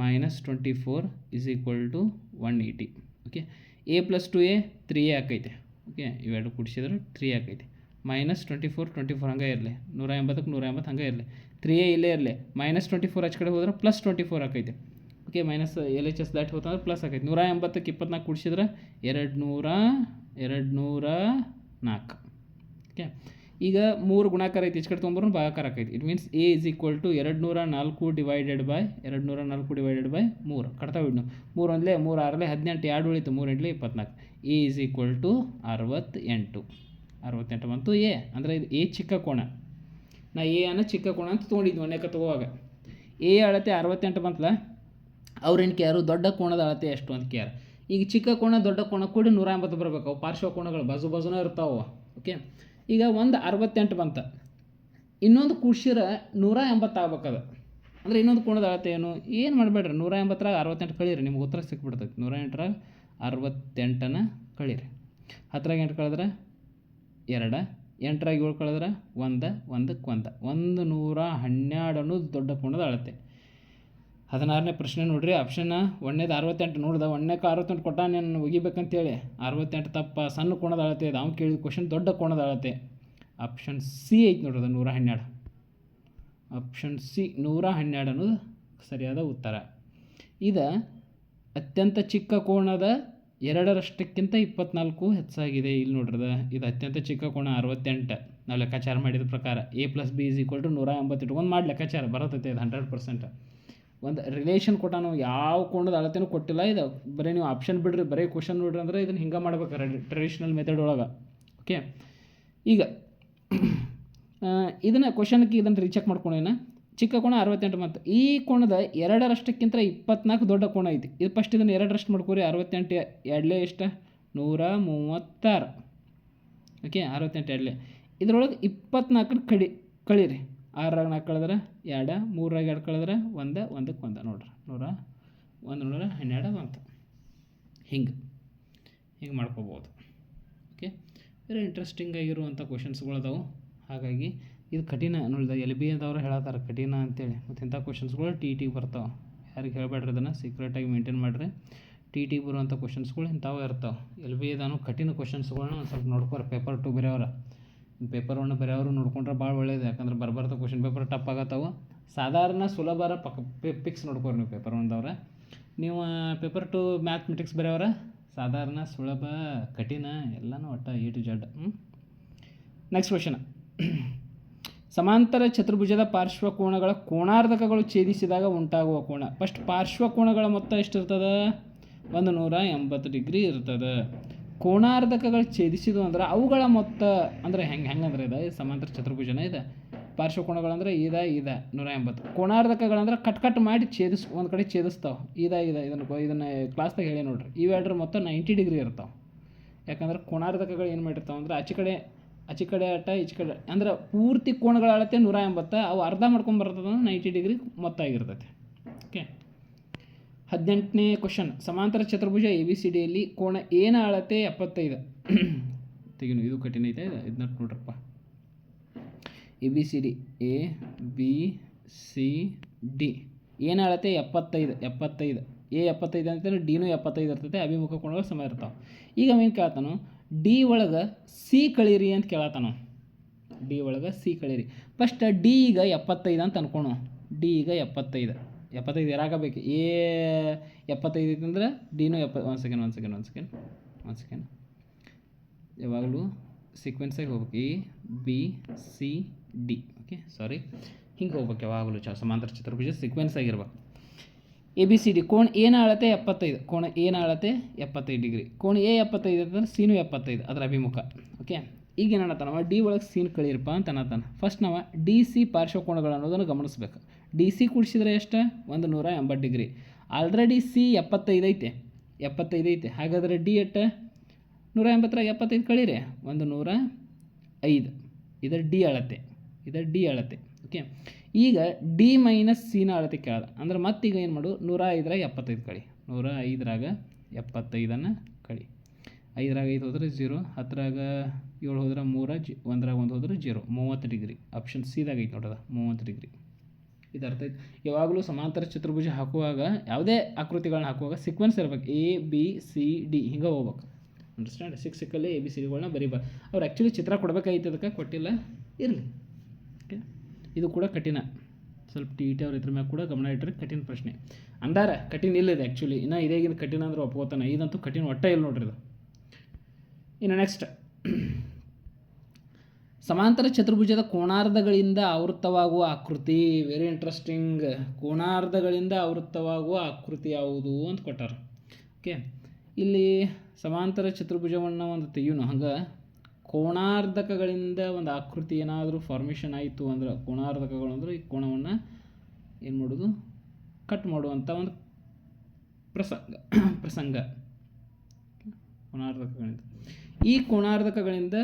minus twenty four is equal to one eighty okay A plus two A three A ಆಕೈತೆ. Okay ಇವೆರಡು ಕುಡಿಸಿದ್ರೆ three ಆಕೈತೆ. Minus twenty four twenty four ಹಂಗೆ ಇರಲಿ. ನೂರ ಎಂಬತ್ತಕ್ಕೆ ನೂರ ಎಂಬತ್ತು ಹಂಗೆ ಇರಲಿ. ತ್ರೀ ಎ ಇಲ್ಲೇ ಇರಲಿ. ಮೈನಸ್ ಟ್ವೆಂಟಿ ಫೋರ್ ಆಚೆ ಕಡೆ ಹೋದ್ರೆ ಪ್ಲಸ್ ಟ್ವೆಂಟಿ ಫೋರ್ ಆಕೈತೆ. Okay minus L H S ದಾಟಿ ಹೋತಂದ್ರೆ ಪ್ಲಸ್ ಆಗೈತೆ ನೂರ ಎಂಬತ್ತಕ್ಕೆ ಇಪ್ಪತ್ನಾಲ್ಕು ಕೂಡಿಸಿದ್ರೆ ಎರಡು ನೂರ ಎರಡು ನೂರ ನಾಲ್ಕು. ಓಕೆ ಈಗ ಮೂರು ಗುಣಾಕಾರ ಐತಿ, ಹೆಚ್ಚು ಕಡೆ ತೊಗೊಂಬರೋ ಭಾಗಾಕಾರ ಆಕೈತಿ. It means A is equal to ಎರಡು ನೂರ ನಾಲ್ಕು ಡಿವೈಡೆಡ್ ಬೈ ಎರಡು ನೂರ ನಾಲ್ಕು ಡಿವೈಡೆಡ್ ಬೈ ಮೂರು. ಕಟ್ತಾವೆ ಇಡ್ನು ಮೂರು ಒಂದಲೇ ಮೂರು ಆರಲೆ ಹದಿನೆಂಟು, ಎರಡು ಉಳಿತು, ಮೂರು ಎಂಟ್ಲೆ ಇಪ್ಪತ್ನಾಲ್ಕು. ಎ ಇಸ್ ಈಕ್ವಲ್ ಟು ಅರವತ್ತೆಂಟು. ಅರವತ್ತೆಂಟು ಬಂತು ಎ ಅಂದರೆ ಇದು ಎ ಚಿಕ್ಕ ಕೋಣ ನಾ ಎ ಅನ್ನೋ ಚಿಕ್ಕ ಕೋಣ ಅಂತ ತೊಗೊಂಡಿದ್ವಿ ಒಂದೇಕ ತಗೋವಾಗ. ಎ ಅಳತೆ ಅರವತ್ತೆಂಟು ಬಂತಲ್ಲ? ಅವ್ರೇನು ಕೇರು ದೊಡ್ಡ ಕೋಣದ ಅಳತೆ ಎಷ್ಟು ಅಂತ ಕೇರ್ ಈಗ ಚಿಕ್ಕ ಕೋಣ, ದೊಡ್ಡ ಕೋಣ ಕೂಡಿ ನೂರ ಎಂಬತ್ತು ಬರಬೇಕು. ಪಾರ್ಶ್ವ ಕೋಣಗಳು ಬಾಜು ಬಾಜುನ ಇರ್ತಾವ ಓಕೆ ಈಗ ಒಂದು ಅರವತ್ತೆಂಟು ಬಂತ. ಇನ್ನೊಂದು ಕುಶಿರ ನೂರ ಎಂಬತ್ತು ಆಗ್ಬೇಕದು ಅಂದರೆ ಇನ್ನೊಂದು ಕೋಣದ ಅಳತೆ ಏನು? ಏನು ಮಾಡಬೇಡ್ರಿ? ನೂರ ಎಂಬತ್ತರಾಗ ಅರವತ್ತೆಂಟು ಕಳೀರಿ. ನಿಮ್ಗೆ ಉತ್ತರ ಸಿಕ್ಬಿಡ್ತೈತಿ. ನೂರ ಎಂಟರಾಗ ಅರವತ್ತೆಂಟನ ಕಳೀರಿ. ಹತ್ತರಾಗ ಎಂಟು ಕಳೆದ್ರೆ ಎರಡ, ಎಂಟರಾಗ ಏಳು ಕಳೆದ್ರೆ ಒಂದು ಒಂದಕ್ಕೆ ಒಂದು ಒಂದು ನೂರ ಹನ್ನೆರಡು ಅನ್ನೋದು ದೊಡ್ಡ ಕೋಣದ ಅಳತೆ. ಹದಿನಾರನೇ ಪ್ರಶ್ನೆ ನೋಡಿರಿ ಆಪ್ಷನ್ ಒಂದೇದು ಅರವತ್ತೆಂಟು ನೋಡ್ದೆ ಒಂದನೇಕ ಅರವತ್ತೆಂಟು ಕೊಟ್ಟ ನಾನು ಒಗಿಬೇಕಂತೇಳಿ ಅರವತ್ತೆಂಟು ತಪ್ಪ, ಸಣ್ಣ ಕೋಣದ ಅಳತೆ ಇದೆ, ಅವ್ನು ಕೇಳಿದ ಕ್ವಶನ್ ದೊಡ್ಡ ಕೋಣದ ಅಳತೆ ಆಪ್ಷನ್ ಸಿ ಐತಿ ನೋಡ್ರಿ ಅದು ನೂರ ಹನ್ನೆರಡು. ಆಪ್ಷನ್ ಸಿ ನೂರ ಹನ್ನೆರಡು ಅನ್ನೋದು ಸರಿಯಾದ ಉತ್ತರ. ಇದು ಅತ್ಯಂತ ಚಿಕ್ಕ ಕೋಣದ ಎರಡರಷ್ಟಕ್ಕಿಂತ ಇಪ್ಪತ್ನಾಲ್ಕು ಹೆಚ್ಚಾಗಿದೆ. ಇಲ್ಲಿ ನೋಡ್ರದ, ಇದು ಅತ್ಯಂತ ಚಿಕ್ಕ ಕೋಣ ಅರವತ್ತೆಂಟು. ನಾವು ಲೆಕ್ಕಾಚಾರ ಮಾಡಿದ ಪ್ರಕಾರ A plus B is equal to ನೂರ ಎಂಬತ್ತು ಇಟ್ಕೊಂಡು ಮಾಡಿ ಲೆಕ್ಕಾಚಾರ, ಬರತೈತೆ, ಇದು ಹಂಡ್ರೆಡ್ ಪರ್ಸೆಂಟ್ ಒಂದು ರಿಲೇಷನ್ ಕೊಟ್ಟಾನು ಯಾವ ಕೋಣದ ಅಳತೆನೂ ಕೊಟ್ಟಿಲ್ಲ. ಇದು ಬರೀ ನೀವು ಆಪ್ಷನ್ ಬಿಡ್ರಿ, ಬರೀ ಕ್ವಶನ್ ನೋಡ್ರಿ ಅಂದ್ರೆ ಇದನ್ನು ಹಿಂಗೆ ಮಾಡ್ಬೇಕು ಟ್ರೆಡಿಷ್ನಲ್ ಮೆಥಡ್ ಒಳಗೆ. ಓಕೆ ಈಗ ಇದನ್ನು ಕ್ವಶನ್ಗೆ ಇದನ್ನು ರೀಚೆಕ್ ಮಾಡ್ಕೊಂಡೇನ ಚಿಕ್ಕ ಕೋಣ ಅರವತ್ತೆಂಟು ಮತ್ತು ಈ ಕೋಣದ ಎರಡರಷ್ಟಕ್ಕಿಂತ ಇಪ್ಪತ್ನಾಲ್ಕು ದೊಡ್ಡ ಕೋಣ ಐತಿ. ಇದು ಫಸ್ಟ್ ಇದನ್ನು ಎರಡರಷ್ಟು ಮಾಡ್ಕೋರಿ, ಅರವತ್ತೆಂಟು ಎರಡಲೇ ಎಷ್ಟು? ನೂರ ಮೂವತ್ತಾರು. ಓಕೆ ಅರವತ್ತೆಂಟು ಎರಡಲೇ ಇದರೊಳಗೆ ಇಪ್ಪತ್ನಾಲ್ಕರ ಕಡಿ, ಕಳೀರಿ. ಆರಾಗ ನಾಲ್ಕು ಕಳೆದ್ರೆ ಎರಡು, ಮೂರಾಗ ಎರಡು ಕಳೆದ್ರೆ ಒಂದು ಒಂದಕ್ಕೆ ಒಂದು. ನೋಡ್ರಿ, ನೂರ ಒಂದು, ನೂರ ಹನ್ನೆರಡು, ಒಂದು. ಹಿಂಗೆ ಹಿಂಗೆ ಮಾಡ್ಕೋಬೋದು. ಓಕೆ ವೆರಿ ಇಂಟ್ರೆಸ್ಟಿಂಗ್ ಆಗಿರುವಂಥ ಕ್ವಶನ್ಸ್ಗಳು ಅದಾವೆ. ಹಾಗಾಗಿ ಇದು ಕಠಿಣ ನೋಡಿದ ಎಲ್ ಬಿ ಅಂತವ್ರು ಹೇಳತ್ತಾರೆ ಕಠಿಣ ಅಂತೇಳಿ. ಮತ್ತು ಇಂಥ ಕ್ವಶನ್ಸ್ಗಳು ಟಿ ಟಿಗೆ ಬರ್ತಾವೆ. ಯಾರಿಗೆ ಹೇಳಬೇಡ್ರಿ ಅದನ್ನು ಸೀಕ್ರೆಟಾಗಿ ಮೇಂಟೈನ್ ಮಾಡಿರಿ. ಟಿ ಟಿಗೆ ಬರುವಂಥ ಕ್ವಶನ್ಸ್ಗಳು ಇಂಥವು ಇರ್ತಾವೆ. ಎಲ್ ಬಿ ಇದಾನು ಕಠಿಣ ಕ್ವಶನ್ಸ್ಗಳನ್ನ ಒಂದು ಸ್ವಲ್ಪ ನೋಡ್ಕೋರಿ ಪೇಪರ್ ಟು ಬೇರೆಯವ್ರ. ಪೇಪರ್ ಒನ್ ಬೇರೆಯವರು ನೋಡ್ಕೊಂಡ್ರೆ ಭಾಳ ಒಳ್ಳೇದು. ಯಾಕಂದ್ರೆ ಬರ್ಬರ್ತ ಕ್ವಶನ್ ಪೇಪರ್ ಟಪ್ ಆಗತ್ತವು. ಸಾಧಾರಣ ಸುಲಭರ ಪಕ್ ಪಿಕ್ಸ್ ನೋಡ್ಕೋರಿ ನೀವು ಪೇಪರ್ ಒಂದವ್ರೆ. ನೀವು ಪೇಪರ್ ಟು ಮ್ಯಾಥಮೆಟಿಕ್ಸ್ ಬೇರೆಯವರ? ಸಾಧಾರಣ, ಸುಲಭ, ಕಠಿಣ, ಎಲ್ಲನೂ ಒಟ್ಟು A to Z next question ಸಮಾಂತರ ಚತುರ್ಭುಜದ ಪಾರ್ಶ್ವಕೋಣಗಳ ಕೋಣಾರ್ಧಕಗಳು ಛೇದಿಸಿದಾಗ ಉಂಟಾಗುವ ಕೋಣ. ಫಸ್ಟ್ ಪಾರ್ಶ್ವಕೋಣಗಳ ಮೊತ್ತ ಎಷ್ಟಿರ್ತದೆ? ಒಂದು ನೂರ ಎಂಬತ್ತು ಡಿಗ್ರಿ ಇರ್ತದೆ. ಕೋಣಾರ್ಧಕಗಳು ಛೇದಿಸಿದ್ವು ಅಂದ್ರೆ ಅವುಗಳ ಮೊತ್ತ ಅಂದ್ರೆ ಹೆಂಗೆ ಹೆಂಗಂದ್ರೆ ಇದು? ಸಮಾಂತರ ಚತುರ್ಭುಜನ ಇದೆ. ಪಾರ್ಶ್ವಕೋಣಗಳಂದ್ರೆ ಇದ ಇದ, ನೂರ ಎಂಬತ್ತು. ಕೋಣಾರ್ಧಕಗಳಂದ್ರೆ ಕಟ್ ಕಟ್ ಮಾಡಿ ಛೇದಿಸ್, ಒಂದು ಕಡೆ ಛೇದಿಸ್ತಾವೆ. ಇದ ಇದ, ಇದನ್ನು ಇದನ್ನು ಕ್ಲಾಸ್ದಾಗ ಹೇಳಿ ನೋಡ್ರಿ. ಇವೆರಡರ ಮೊತ್ತ ನೈಂಟಿ ಡಿಗ್ರಿ ಇರ್ತಾವೆ. ಯಾಕಂದ್ರೆ ಕೋಣಾರ್ಧಕಗಳು ಏನು ಮಾಡಿರ್ತಾವೆ ಅಂದ್ರೆ ಆಚೆ ಕಡೆ ಆಚೆ ಕಡೆ ಅಟ ಈಚೆ ಕಡೆ ಅಂದ್ರೆ ಪೂರ್ತಿ ಕೋಣಗಳ ಅಳತೆ ನೂರ ಎಂಬತ್ತು. ಅವು ಅರ್ಧ ಮಾಡ್ಕೊಂಡು ಬರ್ತದೆ ನೈಂಟಿ ಡಿಗ್ರಿ ಮೊತ್ತ ಆಗಿರ್ತೈತೆ. ಓಕೆ? ಹದಿನೆಂಟನೇ ಕ್ವಶನ್ ಸಮಾಂತರ ಚತುರ್ಭುಜ ಎ ಬಿ ಸಿ ಡಿಯಲ್ಲಿ ಕೋಣ ಏನ ಅಳತೆ ಎಪ್ಪತ್ತೈದು. ತೆಗಿನು ಇದು ಕಠಿಣ ಐತೆ ಇದನ್ನ ನೋಡ್ರಪ್ಪ. A B C D A B C D ಏನ ಅಳತೆ ಎಪ್ಪತ್ತೈದು ಎಪ್ಪತ್ತೈದು. ಎ ಎಪ್ಪತ್ತೈದು ಅಂತಂದ್ರೆ ಡಿನೂ ಎಪ್ಪತ್ತೈದು ಇರ್ತೈತೆ, ಅಭಿಮುಖ ಕೋಣಗಳು ಸಮ ಇರ್ತಾವೆ. ಈಗ ಅವೇನು ಕೇಳ್ತಾನು ಡಿ ಒಳಗೆ ಸಿ ಕಳೀರಿ ಅಂತ ಕೇಳತ್ತಾನು ಡಿ ಒಳಗೆ ಸಿ ಕಳೀರಿ. ಫಸ್ಟ್ ಡಿ ಈಗ ಎಪ್ಪತ್ತೈದು ಅಂತ ಅನ್ಕೊಳು ಡಿ ಈಗ ಎಪ್ಪತ್ತೈದು. ಎಪ್ಪತ್ತೈದು ಯಾರಾಗಬೇಕು ಎ ಎಪ್ಪತ್ತೈದು ಐತೆ ಅಂದ್ರೆ ಡಿನೂ ಎಪ್ಪ ಒಂದು ಸೆಕೆಂಡ್ ಒಂದು ಸೆಕೆಂಡ್ ಒಂದು ಸೆಕೆಂಡ್ ಒಂದು ಸೆಕೆಂಡ್ ಯಾವಾಗಲೂ ಸೀಕ್ವೆನ್ಸಾಗಿ ಹೋಗ್ಬೇಕು. A, B, C, D. Okay sorry ಹಿಂಗೆ ಹೋಗ್ಬೇಕು ಯಾವಾಗಲೂ ಚ ಸಮಾಂತರ ಚತುರ್ಭುಜ ಸೀಕ್ವೆನ್ಸ್ ಆಗಿರ್ಬೇಕು. A, B, C, D. ಕೋಣ ಏನು ಅಳತೆ ಎಪ್ಪತ್ತೈದು. ಕೋಣ ಏನು ಅಳತೆ ಎಪ್ಪತ್ತೈದು ಡಿಗ್ರಿ. ಕೋಣ ಎ ಎಪ್ಪತ್ತೈದು ಅಂತಂದ್ರೆ ಸೀನು ಎಪ್ಪತ್ತೈದು ಅದರ ಅಭಿಮುಖ. ಓಕೆ ಈಗ ಏನು ಅನ್ನತ್ತಾನವ ಡಿ ಒಳಗೆ ಸೀನ್ ಕಳೀರಪ್ಪ ಅಂತ ಅನ್ನತಾನೆ ಫಸ್ಟ್ ನಾವು ಡಿ, ಸಿ ಪಾರ್ಶ್ವಕೋಣಗಳು ಅನ್ನೋದನ್ನು ಗಮನಿಸ್ಬೇಕು. ಡಿ ಸಿ ಕೂಡಿಸಿದ್ರೆ ಎಷ್ಟು? ಒಂದು ನೂರ ಎಂಬತ್ತು ಡಿಗ್ರಿ. ಆಲ್ರೆಡಿ ಸಿ ಎಪ್ಪತ್ತೈದು ಐತೆ. ಎಪ್ಪತ್ತೈದು ಐತೆ. ಹಾಗಾದರೆ ಡಿ ಎಟ್ಟು? ನೂರ ಎಂಬತ್ತರಾಗ ಎಪ್ಪತ್ತೈದು ಕಳೀರಿ. ಒಂದು ನೂರ ಐದು. ಇದರ ಡಿ ಅಳತೆ. ಇದರ ಡಿ ಅಳತೆ. ಓಕೆ ಈಗ ಡಿ ಮೈನಸ್ ಸಿನ ಅಳತೆ ಕೇಳ್ದ. ಅಂದ್ರೆ ಮತ್ತೀಗ ಏನು ಮಾಡು? ನೂರ ಐದರಾಗ ಎಪ್ಪತ್ತೈದು ಕಳಿ. ನೂರ ಐದರಾಗ ಎಪ್ಪತ್ತೈದನ್ನು ಕಳಿ. ಐದರಾಗ ಐದು ಹೋದ್ರೆ ಜೀರೋ ಹತ್ತರಾಗ ಏಳು ಹೋದ್ರೆ ಮೂರ, ಜಿ ಒಂದರಾಗ ಒಂದು ಹೋದ್ರೆ ಜೀರೋ ಮೂವತ್ತು ಡಿಗ್ರಿ. ಆಪ್ಷನ್ ಸಿದಾಗ ಐತೆ ನೋಡದ. ಮೂವತ್ತು ಡಿಗ್ರಿ. ಇದು ಅರ್ಥ ಆಯ್ತು. ಯಾವಾಗಲೂ ಸಮಾಂತರ ಚತುರ್ಭುಜ ಹಾಕುವಾಗ ಯಾವುದೇ ಆಕೃತಿಗಳನ್ನ ಹಾಕುವಾಗ ಸೀಕ್ವೆನ್ಸ್ ಇರ್ಬೇಕು. ಎ ಬಿ ಸಿ ಡಿ ಹಿಂಗೆ ಹೋಗ್ಬೇಕು. ಅಂಡರ್ಸ್ಟ್ಯಾಂಡ್ ಸಿಕ್ಸ್ ಸಿಕ್ಕಲ್ಲಿ ಎ ಬಿ ಸಿ ಡಿಗಳನ್ನ ಬರೀಬಾರ್ದು ಅವ್ರು ಆ್ಯಕ್ಚುಲಿ ಚಿತ್ರ ಕೊಡಬೇಕಾಗಿತ್ತು ಅದಕ್ಕೆ? ಕೊಟ್ಟಿಲ್ಲ? ಇರಲಿ. ಓಕೆ ಇದು ಕೂಡ ಕಠಿಣ. ಸ್ವಲ್ಪ ಟಿ ಟಿ ಅವ್ರ ಇದ್ರ ಮ್ಯಾಗ ಕೂಡ ಗಮನ ಇಟ್ಟರೆ ಕಠಿಣ ಪ್ರಶ್ನೆ. ಅಂದಾರ, ಕಠಿಣ ಇಲ್ಲಿದೆ ಆ್ಯಕ್ಚುಲಿ ಇನ್ನು ಇದೇಗಿನ ಕಠಿಣ ಅಂದ್ರೆ ಒಪ್ಕೋತಾನೆ. ಇದಂತೂ ಕಠಿಣ, ಒಟ್ಟ ಇಲ್ಲ ನೋಡ್ರಿ ಇದು. ಇನ್ನು ನೆಕ್ಸ್ಟ್ ಸಮಾಂತರ ಚತುರ್ಭುಜದ ಕೋಣಾರ್ಧಗಳಿಂದ ಆವೃತ್ತವಾಗುವ ಆಕೃತಿ. ವೆರಿ ಇಂಟ್ರೆಸ್ಟಿಂಗ್ ಕೋಣಾರ್ಧಗಳಿಂದ ಆವೃತ್ತವಾಗುವ ಆಕೃತಿ ಯಾವುದು ಅಂತ ಕೊಟ್ಟಾರ. ಓಕೆ ಇಲ್ಲಿ ಸಮಾಂತರ ಚತುರ್ಭುಜವನ್ನು ಒಂದು ತೆಗಿಯೋಣ ಹಂಗೆ ಕೋಣಾರ್ಧಕಗಳಿಂದ ಒಂದು ಆಕೃತಿ ಏನಾದರೂ ಫಾರ್ಮೇಷನ್ ಆಯಿತು ಅಂದ್ರೆ, ಕೋಣಾರ್ಧಕಗಳು ಅಂದರೆ ಈ ಕೋಣವನ್ನು ಏನು ಮಾಡೋದು? ಕಟ್ ಮಾಡುವಂಥ ಒಂದು ಪ್ರಸಂಗ ಪ್ರಸಂಗ. ಕೋಣಾರ್ಧಕಗಳಿಂದ. ಈ ಕೋಣಾರ್ಧಕಗಳಿಂದ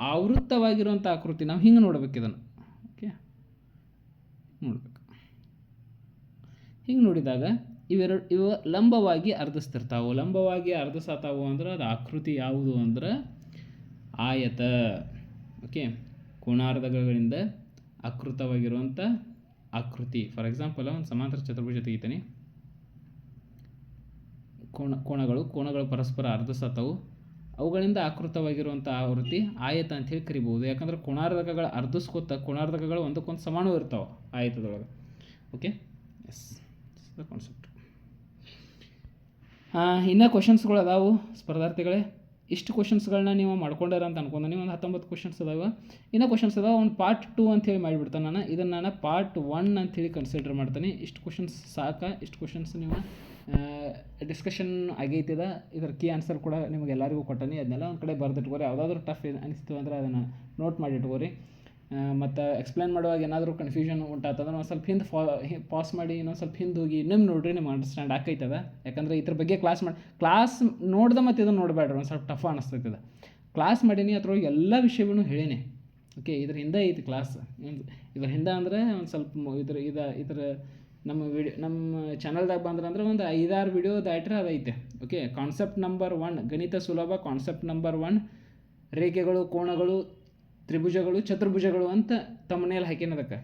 ಆವೃತ್ತವಾಗಿರುವಂಥ ಆಕೃತಿ ನಾವು ಹಿಂಗೆ ನೋಡ್ಬೇಕು ಇದನ್ನು. ಓಕೆ ನೋಡ್ಬೇಕು. ಹಿಂಗೆ ನೋಡಿದಾಗ ಇವೆರಡು ಇವು ಲಂಬವಾಗಿ ಅರ್ಧಿಸ್ತಿರ್ತಾವೆ. ಲಂಬವಾಗಿ ಅರ್ಧಿಸತಾವು ಅಂದ್ರೆ ಅದು ಆಕೃತಿ ಯಾವುದು ಅಂದ್ರೆ ಆಯತ. ಓಕೆ ಕೋಣಾರ್ಧಗಳಿಂದ ಆಕೃತವಾಗಿರುವಂಥ ಆಕೃತಿ. ಫಾರ್ ಎಕ್ಸಾಂಪಲ್ ಒಂದು ಸಮಾಂತರ ಚತುರ್ಭುಜ ತೆಗಿತೀನಿ. ಕೋಣ, ಕೋಣಗಳು ಕೋಣಗಳು ಪರಸ್ಪರ ಅರ್ಧಿಸತ್ತವು ಅವುಗಳಿಂದ ಆಕೃತವಾಗಿರುವಂಥ ಆವೃತ್ತಿ ಆಯತ ಅಂಥೇಳಿ ಕರಿಬೋದು ಯಾಕಂದ್ರೆ ಕೋಣಾರ್ಧಕಗಳು ಅರ್ಧಿಸ್ಕೊತ ಕೋಣಾರ್ಧಕಗಳು ಒಂದಕ್ಕೊಂದು ಸಮಾನವೂ ಇರ್ತಾವೆ ಆಯತದೊಳಗೆ. ಓಕೆ ಎಸ್ ದ ಕಾನ್ಸೆಪ್ಟ್ ಇನ್ನೂ ಕ್ವಶನ್ಸ್ಗಳು ಅದಾವು. ಸ್ಪರ್ಧಾರ್ಥಿಗಳೇ, ಇಷ್ಟು ಕ್ವಶನ್ಸ್ಗಳನ್ನ ನೀವು ಮಾಡ್ಕೊಂಡಾರ ಅಂತ ಅನ್ಕೊಂಡೆ. ಒಂದು ಹತ್ತೊಂಬತ್ತು ಕ್ವಶನ್ಸ್ ಅದಾವೆ. ಇನ್ನೂ ಕ್ವಶನ್ಸ್ ಅದಾವ. ಒಂದು ಪಾರ್ಟ್ ಟು ಅಂತೇಳಿ ಮಾಡಿಬಿಡ್ತಾನೆ ನಾನು. ಇದನ್ನು ನಾನು ಪಾರ್ಟ್ ಒನ್ ಅಂಥೇಳಿ ಕನ್ಸಿಡರ್ ಮಾಡ್ತೀನಿ. ಇಷ್ಟು ಕ್ವಶನ್ಸ್ ಸಾಕ, ಇಷ್ಟು ಕ್ವಶನ್ಸ್ ನೀವು ಡಿಸ್ಕಷನ್ ಆಗೈತಿದ. ಇದರ ಕೀ ಆನ್ಸರ್ ಕೂಡ ನಿಮಗೆ ಎಲ್ಲರಿಗೂ ಕೊಟ್ಟನಿ. ಅದನ್ನೆಲ್ಲ ಒಂದು ಕಡೆ ಬರೆದಿಟ್ಕೋರಿ. ಯಾವುದಾದ್ರೂ ಟಫ್ ಅನಿಸ್ತು ಅಂದ್ರೆ ಅದನ್ನು ನೋಟ್ ಮಾಡಿ ಇಟ್ಕೋರಿ ಮತ್ತು ಎಕ್ಸ್ಪ್ಲೇನ್ ಮಾಡುವಾಗ ಏನಾದರೂ ಕನ್ಫ್ಯೂಷನ್ ಉಂಟಾತಂದ್ರೆ ಒಂದು ಸ್ವಲ್ಪ ಹಿಂದೆ ಫಾ ಪಾಸ್ ಮಾಡಿ, ಇನ್ನೊಂದು ಸ್ವಲ್ಪ ಹಿಂದೆ ಹೋಗಿ ಇನ್ನೊಮ್ಮೆ ನೋಡಿರಿ ನಿಮ್ಮ ಅಂಡರ್ಸ್ಟ್ಯಾಂಡ್ ಆಕೈತದ. ಯಾಕಂದ್ರೆ ಇದ್ರ ಬಗ್ಗೆ ಕ್ಲಾಸ್ ಮಾಡಿ ಕ್ಲಾಸ್ ನೋಡ್ದೆ ಮತ್ತು ಇದನ್ನು ನೋಡಬೇಡ್ರಿ ಒಂದು ಸ್ವಲ್ಪ ಟಫ್ ಅನಿಸ್ತೈತದ. ಕ್ಲಾಸ್ ಮಾಡೀನಿ, ಅದ್ರೊಳಗೆ ಎಲ್ಲ ವಿಷಯವನ್ನು ಹೇಳೀನಿ. ಓಕೆ ಇದ್ರ ಹಿಂದೆ ಐತಿ ಕ್ಲಾಸ್ ಇದ್ರ ಹಿಂದೆ ಅಂದರೆ ಒಂದು ಸ್ವಲ್ಪ ಇದ್ರ, ಇದ, ಇದ್ರ ನಮ್ಮ ವಿಡಿಯೋ ನಮ್ಮ ಚಾನಲ್ದಾಗ ಬಂದ್ರೆ ಅಂದ್ರೆ ಒಂದು ಐದಾರು ವಿಡಿಯೋ ದಾಟ್ರೆ ಅದೈತೆ ಓಕೆ ಕಾನ್ಸೆಪ್ಟ್ ನಂಬರ್ ಒನ್ ಗಣಿತ ಸುಲಭ ಕಾನ್ಸೆಪ್ಟ್ ನಂಬರ್ ಒನ್ ರೇಖೆಗಳು, ಕೋಣಗಳು, ತ್ರಿಭುಜಗಳು, ಚತುರ್ಭುಜಗಳು ಅಂತ ತಮ್ಮನೇಲಿ ಹಾಕಿನ ಅದಕ್ಕೆ.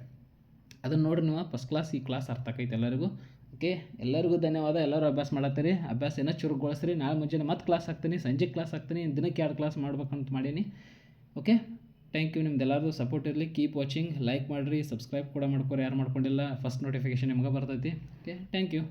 ಅದನ್ನು ನೋಡಿ ನೀವು ಫಸ್ಟ್ ಕ್ಲಾಸ್ ಈ ಕ್ಲಾಸ್ ಅರ್ಥ ಆಕೈತೆ ಎಲ್ಲರಿಗೂ. ಓಕೆ ಎಲ್ಲರಿಗೂ ಧನ್ಯವಾದ, ಎಲ್ಲರೂ ಅಭ್ಯಾಸ ಮಾಡತ್ತೀರಿ. ಅಭ್ಯಾಸ ಏನೋ ಚುರುಕುಗೊಳಿಸ್ರಿ. ನಾಳೆ ಮುಂಜಾನೆ ಮತ್ತೆ ಕ್ಲಾಸ್ ಹಾಕ್ತೀನಿ ಸಂಜೆ ಕ್ಲಾಸ್ ಹಾಕ್ತೀನಿ ದಿನಕ್ಕೆ ಎರಡು ಕ್ಲಾಸ್ ಮಾಡ್ಬೇಕಂತ ಮಾಡೀನಿ. ಓಕೆ ಥ್ಯಾಂಕ್ ಯು ನಿಮ್ದೆಲ್ಲರದು ಸಪೋರ್ಟ್ ಇರಲಿ. ಕೀಪ್ ವಾಚಿಂಗ್ ಲೈಕ್ ಮಾಡಿರಿ ಸಬ್ಸ್ಕ್ರೈಬ್ ಕೂಡ ಮಾಡ್ಕೊರಿ. ಯಾರು ಮಾಡ್ಕೊಂಡಿಲ್ಲ ಫಸ್ಟ್ ನೋಟಿಫಿಕೇಶನ್ ನಿಮ್ಗೆ ಬರ್ತೈತಿ. Okay thank you